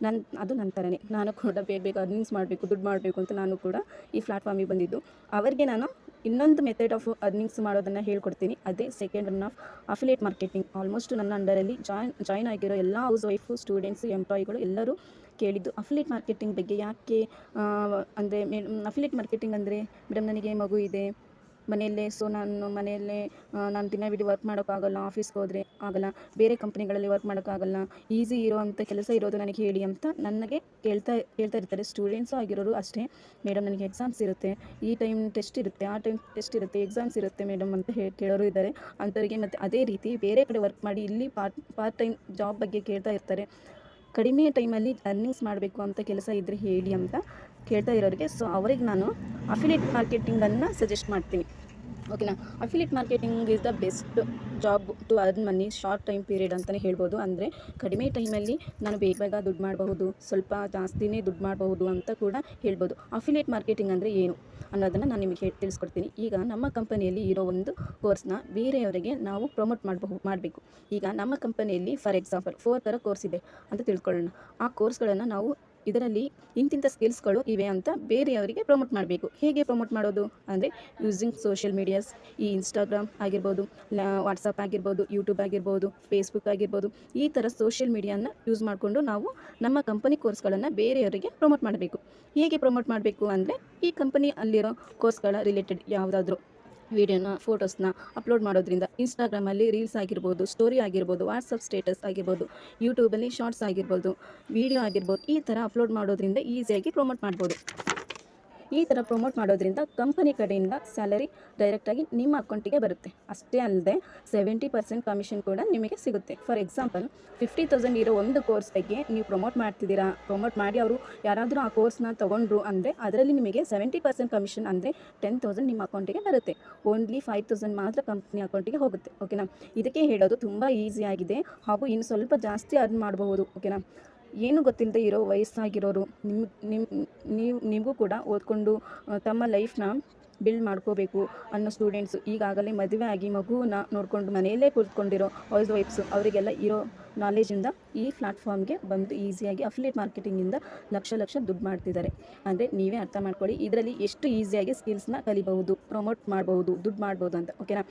ನನ್ನ ಅದು ನನ್ನ ಥರನೇ ನಾನು ಕೂಡ ಬೇಗ ಬೇಗ ಅರ್ನಿಂಗ್ಸ್ ಮಾಡಬೇಕು, ದುಡ್ಡು ಮಾಡಬೇಕು ಅಂತ ನಾನು ಕೂಡ ಈ ಪ್ಲಾಟ್ಫಾರ್ಮಿಗೆ ಬಂದಿದ್ದು. ಅವರಿಗೆ ನಾನು ಇನ್ನೊಂದು ಮೆಥಡ್ ಆಫ್ ಅರ್ನಿಂಗ್ಸ್ ಮಾಡೋದನ್ನು ಹೇಳ್ಕೊಡ್ತೀನಿ. ಅದೇ second run of affiliate marketing almost ನನ್ನ ಅಂಡರಲ್ಲಿ ಜಾಯ್ನ್ ಜಾಯ್ನ್ ಆಗಿರೋ ಎಲ್ಲ ಹೌಸ್ ವೈಫು ಸ್ಟೂಡೆಂಟ್ಸು ಎಂಪ್ಲಾಯಿಗಳು ಎಲ್ಲರೂ ಕೇಳಿದ್ದು ಅಫಿಲೇಟ್ ಮಾರ್ಕೆಟಿಂಗ್ ಬಗ್ಗೆ ಯಾಕೆ ಅಂದರೆ ಮೇ ಅಫಿಲೇಟ್ ಮಾರ್ಕೆಟಿಂಗ್ ಅಂದರೆ ಮೇಡಮ್ ನನಗೆ ಮಗು ಇದೆ ಮನೆಯಲ್ಲೇ ಸೊ ನಾನು ಮನೆಯಲ್ಲೇ ನಾನು ದಿನವಿಡೀ ವರ್ಕ್ ಮಾಡೋಕ್ಕಾಗಲ್ಲ ಆಫೀಸ್ಗೆ ಹೋದರೆ ಆಗಲ್ಲ, ಬೇರೆ ಕಂಪ್ನಿಗಳಲ್ಲಿ ವರ್ಕ್ ಮಾಡೋಕ್ಕಾಗಲ್ಲ ಈಸಿ ಇರೋವಂಥ ಕೆಲಸ ಇರೋದು ನನಗೆ ಹೇಳಿ ಅಂತ ನನಗೆ ಕೇಳ್ತಾ ಕೇಳ್ತಾ ಇರ್ತಾರೆ. ಸ್ಟೂಡೆಂಟ್ಸು ಆಗಿರೋರು ಅಷ್ಟೇ. ಮೇಡಮ್ ನನಗೆ ಎಕ್ಸಾಮ್ಸ್ ಇರುತ್ತೆ. ಈ ಟೈಮ್ ಟೆಸ್ಟ್ ಇರುತ್ತೆ, ಆ ಟೈಮ್ ಟೆಸ್ಟ್ ಇರುತ್ತೆ ಎಕ್ಸಾಮ್ಸ್ ಇರುತ್ತೆ ಮೇಡಮ್ ಅಂತ ಹೇಳಿ ಕೇಳೋರು ಇದ್ದಾರೆ. ಅಂಥವ್ರಿಗೆ ಮತ್ತು ಅದೇ ರೀತಿ ಬೇರೆ ಕಡೆ ವರ್ಕ್ ಮಾಡಿ ಇಲ್ಲಿ ಪಾರ್ಟ್ ಪಾರ್ಟ್ ಟೈಮ್ ಜಾಬ್ ಬಗ್ಗೆ ಕೇಳ್ತಾ ಇರ್ತಾರೆ. ಕಡಿಮೆ ಟೈಮಲ್ಲಿ ಅರ್ನಿಂಗ್ಸ್ ಮಾಡಬೇಕು ಅಂತ ಕೆಲಸ ಇದ್ದರೆ ಹೇಳಿ ಅಂತ ಕೇಳ್ತಾ ಇರೋರಿಗೆ. ಸೊ ಅವ್ರಿಗೆ ನಾನು ಅಫಿಲೇಟ್ ಮಾರ್ಕೆಟಿಂಗನ್ನು ಸಜೆಸ್ಟ್ ಮಾಡ್ತೀನಿ. ಓಕೆನಾ? Affiliate marketing is the best job to earn money short time period ಅಂತಲೇ ಹೇಳ್ಬೋದು. ಅಂದರೆ ಕಡಿಮೆ ಟೈಮಲ್ಲಿ ನಾನು ಬೇಗ ಬೇಗ ದುಡ್ಡು ಮಾಡಬಹುದು, ಸ್ವಲ್ಪ ಜಾಸ್ತಿನೇ ದುಡ್ಡು ಮಾಡಬಹುದು ಅಂತ ಕೂಡ ಹೇಳ್ಬೋದು. ಅಫಿಲೇಟ್ ಮಾರ್ಕೆಟಿಂಗ್ ಅಂದರೆ ಏನು ಅನ್ನೋದನ್ನು ನಾನು ನಿಮಗೆ ಹೇಳಿ, ತಿಳಿಸ್ಕೊಡ್ತೀನಿ. ಈಗ ನಮ್ಮ ಕಂಪನಿಯಲ್ಲಿ ಇರೋ ಒಂದು ಕೋರ್ಸ್ನ ಬೇರೆಯವರಿಗೆ ನಾವು ಪ್ರಮೋಟ್ ಮಾಡಬಹುದು, ಮಾಡಬೇಕು. ಈಗ ನಮ್ಮ ಕಂಪನಿಯಲ್ಲಿ ಫಾರ್ ಎಕ್ಸಾಂಪಲ್ ಫೋರ್ ಥರ ಕೋರ್ಸ್ ಇದೆ ಅಂತ ತಿಳ್ಕೊಳ್ಳೋಣ. ಆ ಕೋರ್ಸ್ಗಳನ್ನು ನಾವು ಇದರಲ್ಲಿ ಇಂತಿಂಥ ಸ್ಕಿಲ್ಸ್ಗಳು ಇವೆ ಅಂತ ಬೇರೆಯವರಿಗೆ ಪ್ರಮೋಟ್ ಮಾಡಬೇಕು. ಹೇಗೆ ಪ್ರಮೋಟ್ ಮಾಡೋದು? ಅಂದರೆ ಯೂಸಿಂಗ್ ಸೋಷಿಯಲ್ ಮೀಡಿಯಾಸ್ ಈ ಇನ್ಸ್ಟಾಗ್ರಾಮ್ ಆಗಿರ್ಬೋದು ವಾಟ್ಸಪ್ ಆಗಿರ್ಬೋದು ಯೂಟ್ಯೂಬ್ ಆಗಿರ್ಬೋದು ಫೇಸ್ಬುಕ್ ಆಗಿರ್ಬೋದು, ಈ ಥರ ಸೋಷಿಯಲ್ ಮೀಡಿಯಾನ ಯೂಸ್ ಮಾಡಿಕೊಂಡು ನಾವು ನಮ್ಮ ಕಂಪನಿ ಕೋರ್ಸ್ಗಳನ್ನು ಬೇರೆಯವರಿಗೆ ಪ್ರಮೋಟ್ ಮಾಡಬೇಕು. ಹೇಗೆ ಪ್ರಮೋಟ್ ಮಾಡಬೇಕು ಅಂದರೆ ಈ ಕಂಪನಿ ಅಲ್ಲಿರೋ ಕೋರ್ಸ್ಗಳ ರಿಲೇಟೆಡ್ ಯಾವುದಾದ್ರೂ. ವೀಡಿಯೋನ, ಫೋಟೋಸ್ನ ಅಪ್ಲೋಡ್ ಮಾಡೋದ್ರಿಂದ ಇನ್ಸ್ಟಾಗ್ರಾಮಲ್ಲಿ ರೀಲ್ಸ್ ಆಗಿರ್ಬೋದು, ಸ್ಟೋರಿ ಆಗಿರ್ಬೋದು, ವಾಟ್ಸಪ್ ಸ್ಟೇಟಸ್ ಆಗಿರ್ಬೋದು, ಯೂಟ್ಯೂಬಲ್ಲಿ ಶಾರ್ಟ್ಸ್ ಆಗಿರ್ಬೋದು, ವೀಡಿಯೋ ಆಗಿರ್ಬೋದು ಈ ಥರ ಅಪ್ಲೋಡ್ ಮಾಡೋದ್ರಿಂದ ಈಸಿಯಾಗಿ ಪ್ರಮೋಟ್ ಮಾಡ್ಬೋದು. ಈ ಥರ ಪ್ರಮೋಟ್ ಮಾಡೋದ್ರಿಂದ ಕಂಪನಿ ಕಡೆಯಿಂದ ಸ್ಯಾಲರಿ ಡೈರೆಕ್ಟಾಗಿ ನಿಮ್ಮ ಅಕೌಂಟಿಗೆ ಬರುತ್ತೆ. ಅಷ್ಟೇ ಅಲ್ಲದೆ ಸೆವೆಂಟಿ ಪರ್ಸೆಂಟ್ ಕಮಿಷನ್ ಕೂಡ ನಿಮಗೆ ಸಿಗುತ್ತೆ. ಫಾರ್ ಎಕ್ಸಾಂಪಲ್ ಫಿಫ್ಟಿ ತೌಸಂಡ್ ಇರೋ ಒಂದು ಕೋರ್ಸ್ ಬಗ್ಗೆ ನೀವು ಪ್ರಮೋಟ್ ಮಾಡ್ತಿದ್ದೀರಾ? ಪ್ರಮೋಟ್ ಮಾಡಿ ಅವರು ಯಾರಾದರೂ ಆ ಕೋರ್ಸ್ನ ತೊಗೊಂಡ್ರು ಅಂದರೆ ಅದರಲ್ಲಿ ನಿಮಗೆ ಸೆವೆಂಟಿ ಪರ್ಸೆಂಟ್ ಕಮಿಷನ್ ಅಂದರೆ ಟೆನ್ ತೌಸಂಡ್ ನಿಮ್ಮ ಅಕೌಂಟಿಗೆ ಬರುತ್ತೆ. ಓನ್ಲಿ ಫೈವ್ ತೌಸಂಡ್ ಮಾತ್ರ ಕಂಪ್ನಿ ಅಕೌಂಟಿಗೆ ಹೋಗುತ್ತೆ. ಓಕೆನಾ ಇದಕ್ಕೆ ಹೇಳೋದು ತುಂಬ ಈಸಿ ಆಗಿದೆ. ಹಾಗೂ ಇನ್ನು ಸ್ವಲ್ಪ ಜಾಸ್ತಿ ಅರ್ನ್ ಮಾಡಬಹುದು. ಓಕೆನಾ ಏನು ಗೊತ್ತಿಲ್ಲದೆ ಇರೋ ವಯಸ್ಸಾಗಿರೋರು ನಿಮ್ಮ ನಿಮ್ಮ ನೀವು ನಿಮಗೂ ಕೂಡ ಓದ್ಕೊಂಡು ತಮ್ಮ ಲೈಫ್ನ ಬಿಲ್ಡ್ ಮಾಡ್ಕೋಬೇಕು ಅನ್ನೋ ಸ್ಟೂಡೆಂಟ್ಸು ಈಗಾಗಲೇ ಮದುವೆ ಆಗಿ ಮಗುವನ್ನ ನೋಡಿಕೊಂಡು ಮನೆಯಲ್ಲೇ ಕುಳಿತುಕೊಂಡಿರೋ ಹೌಸ್ ವೈಫ್ಸು ಅವರಿಗೆಲ್ಲ ಇರೋ ನಾಲೆಜಿಂದ ಈ ಪ್ಲಾಟ್ಫಾರ್ಮ್ಗೆ ಬಂದು ಈಸಿಯಾಗಿ ಅಫಿಲಿಯೇಟ್ ಮಾರ್ಕೆಟಿಂಗಿಂದ ಲಕ್ಷ ಲಕ್ಷ ದುಡ್ಡು ಮಾಡ್ತಿದ್ದಾರೆ. ಅಂದರೆ ನೀವೇ ಅರ್ಥ ಮಾಡ್ಕೊಳ್ಳಿ, ಇದರಲ್ಲಿ ಎಷ್ಟು ಈಸಿಯಾಗಿ ಸ್ಕಿಲ್ಸ್ನ ಕಲಿಬಹುದು ಪ್ರಮೋಟ್ ಮಾಡ್ಬೋದು ದುಡ್ಡು ಮಾಡ್ಬೋದು ಅಂತ ಓಕೆನಾ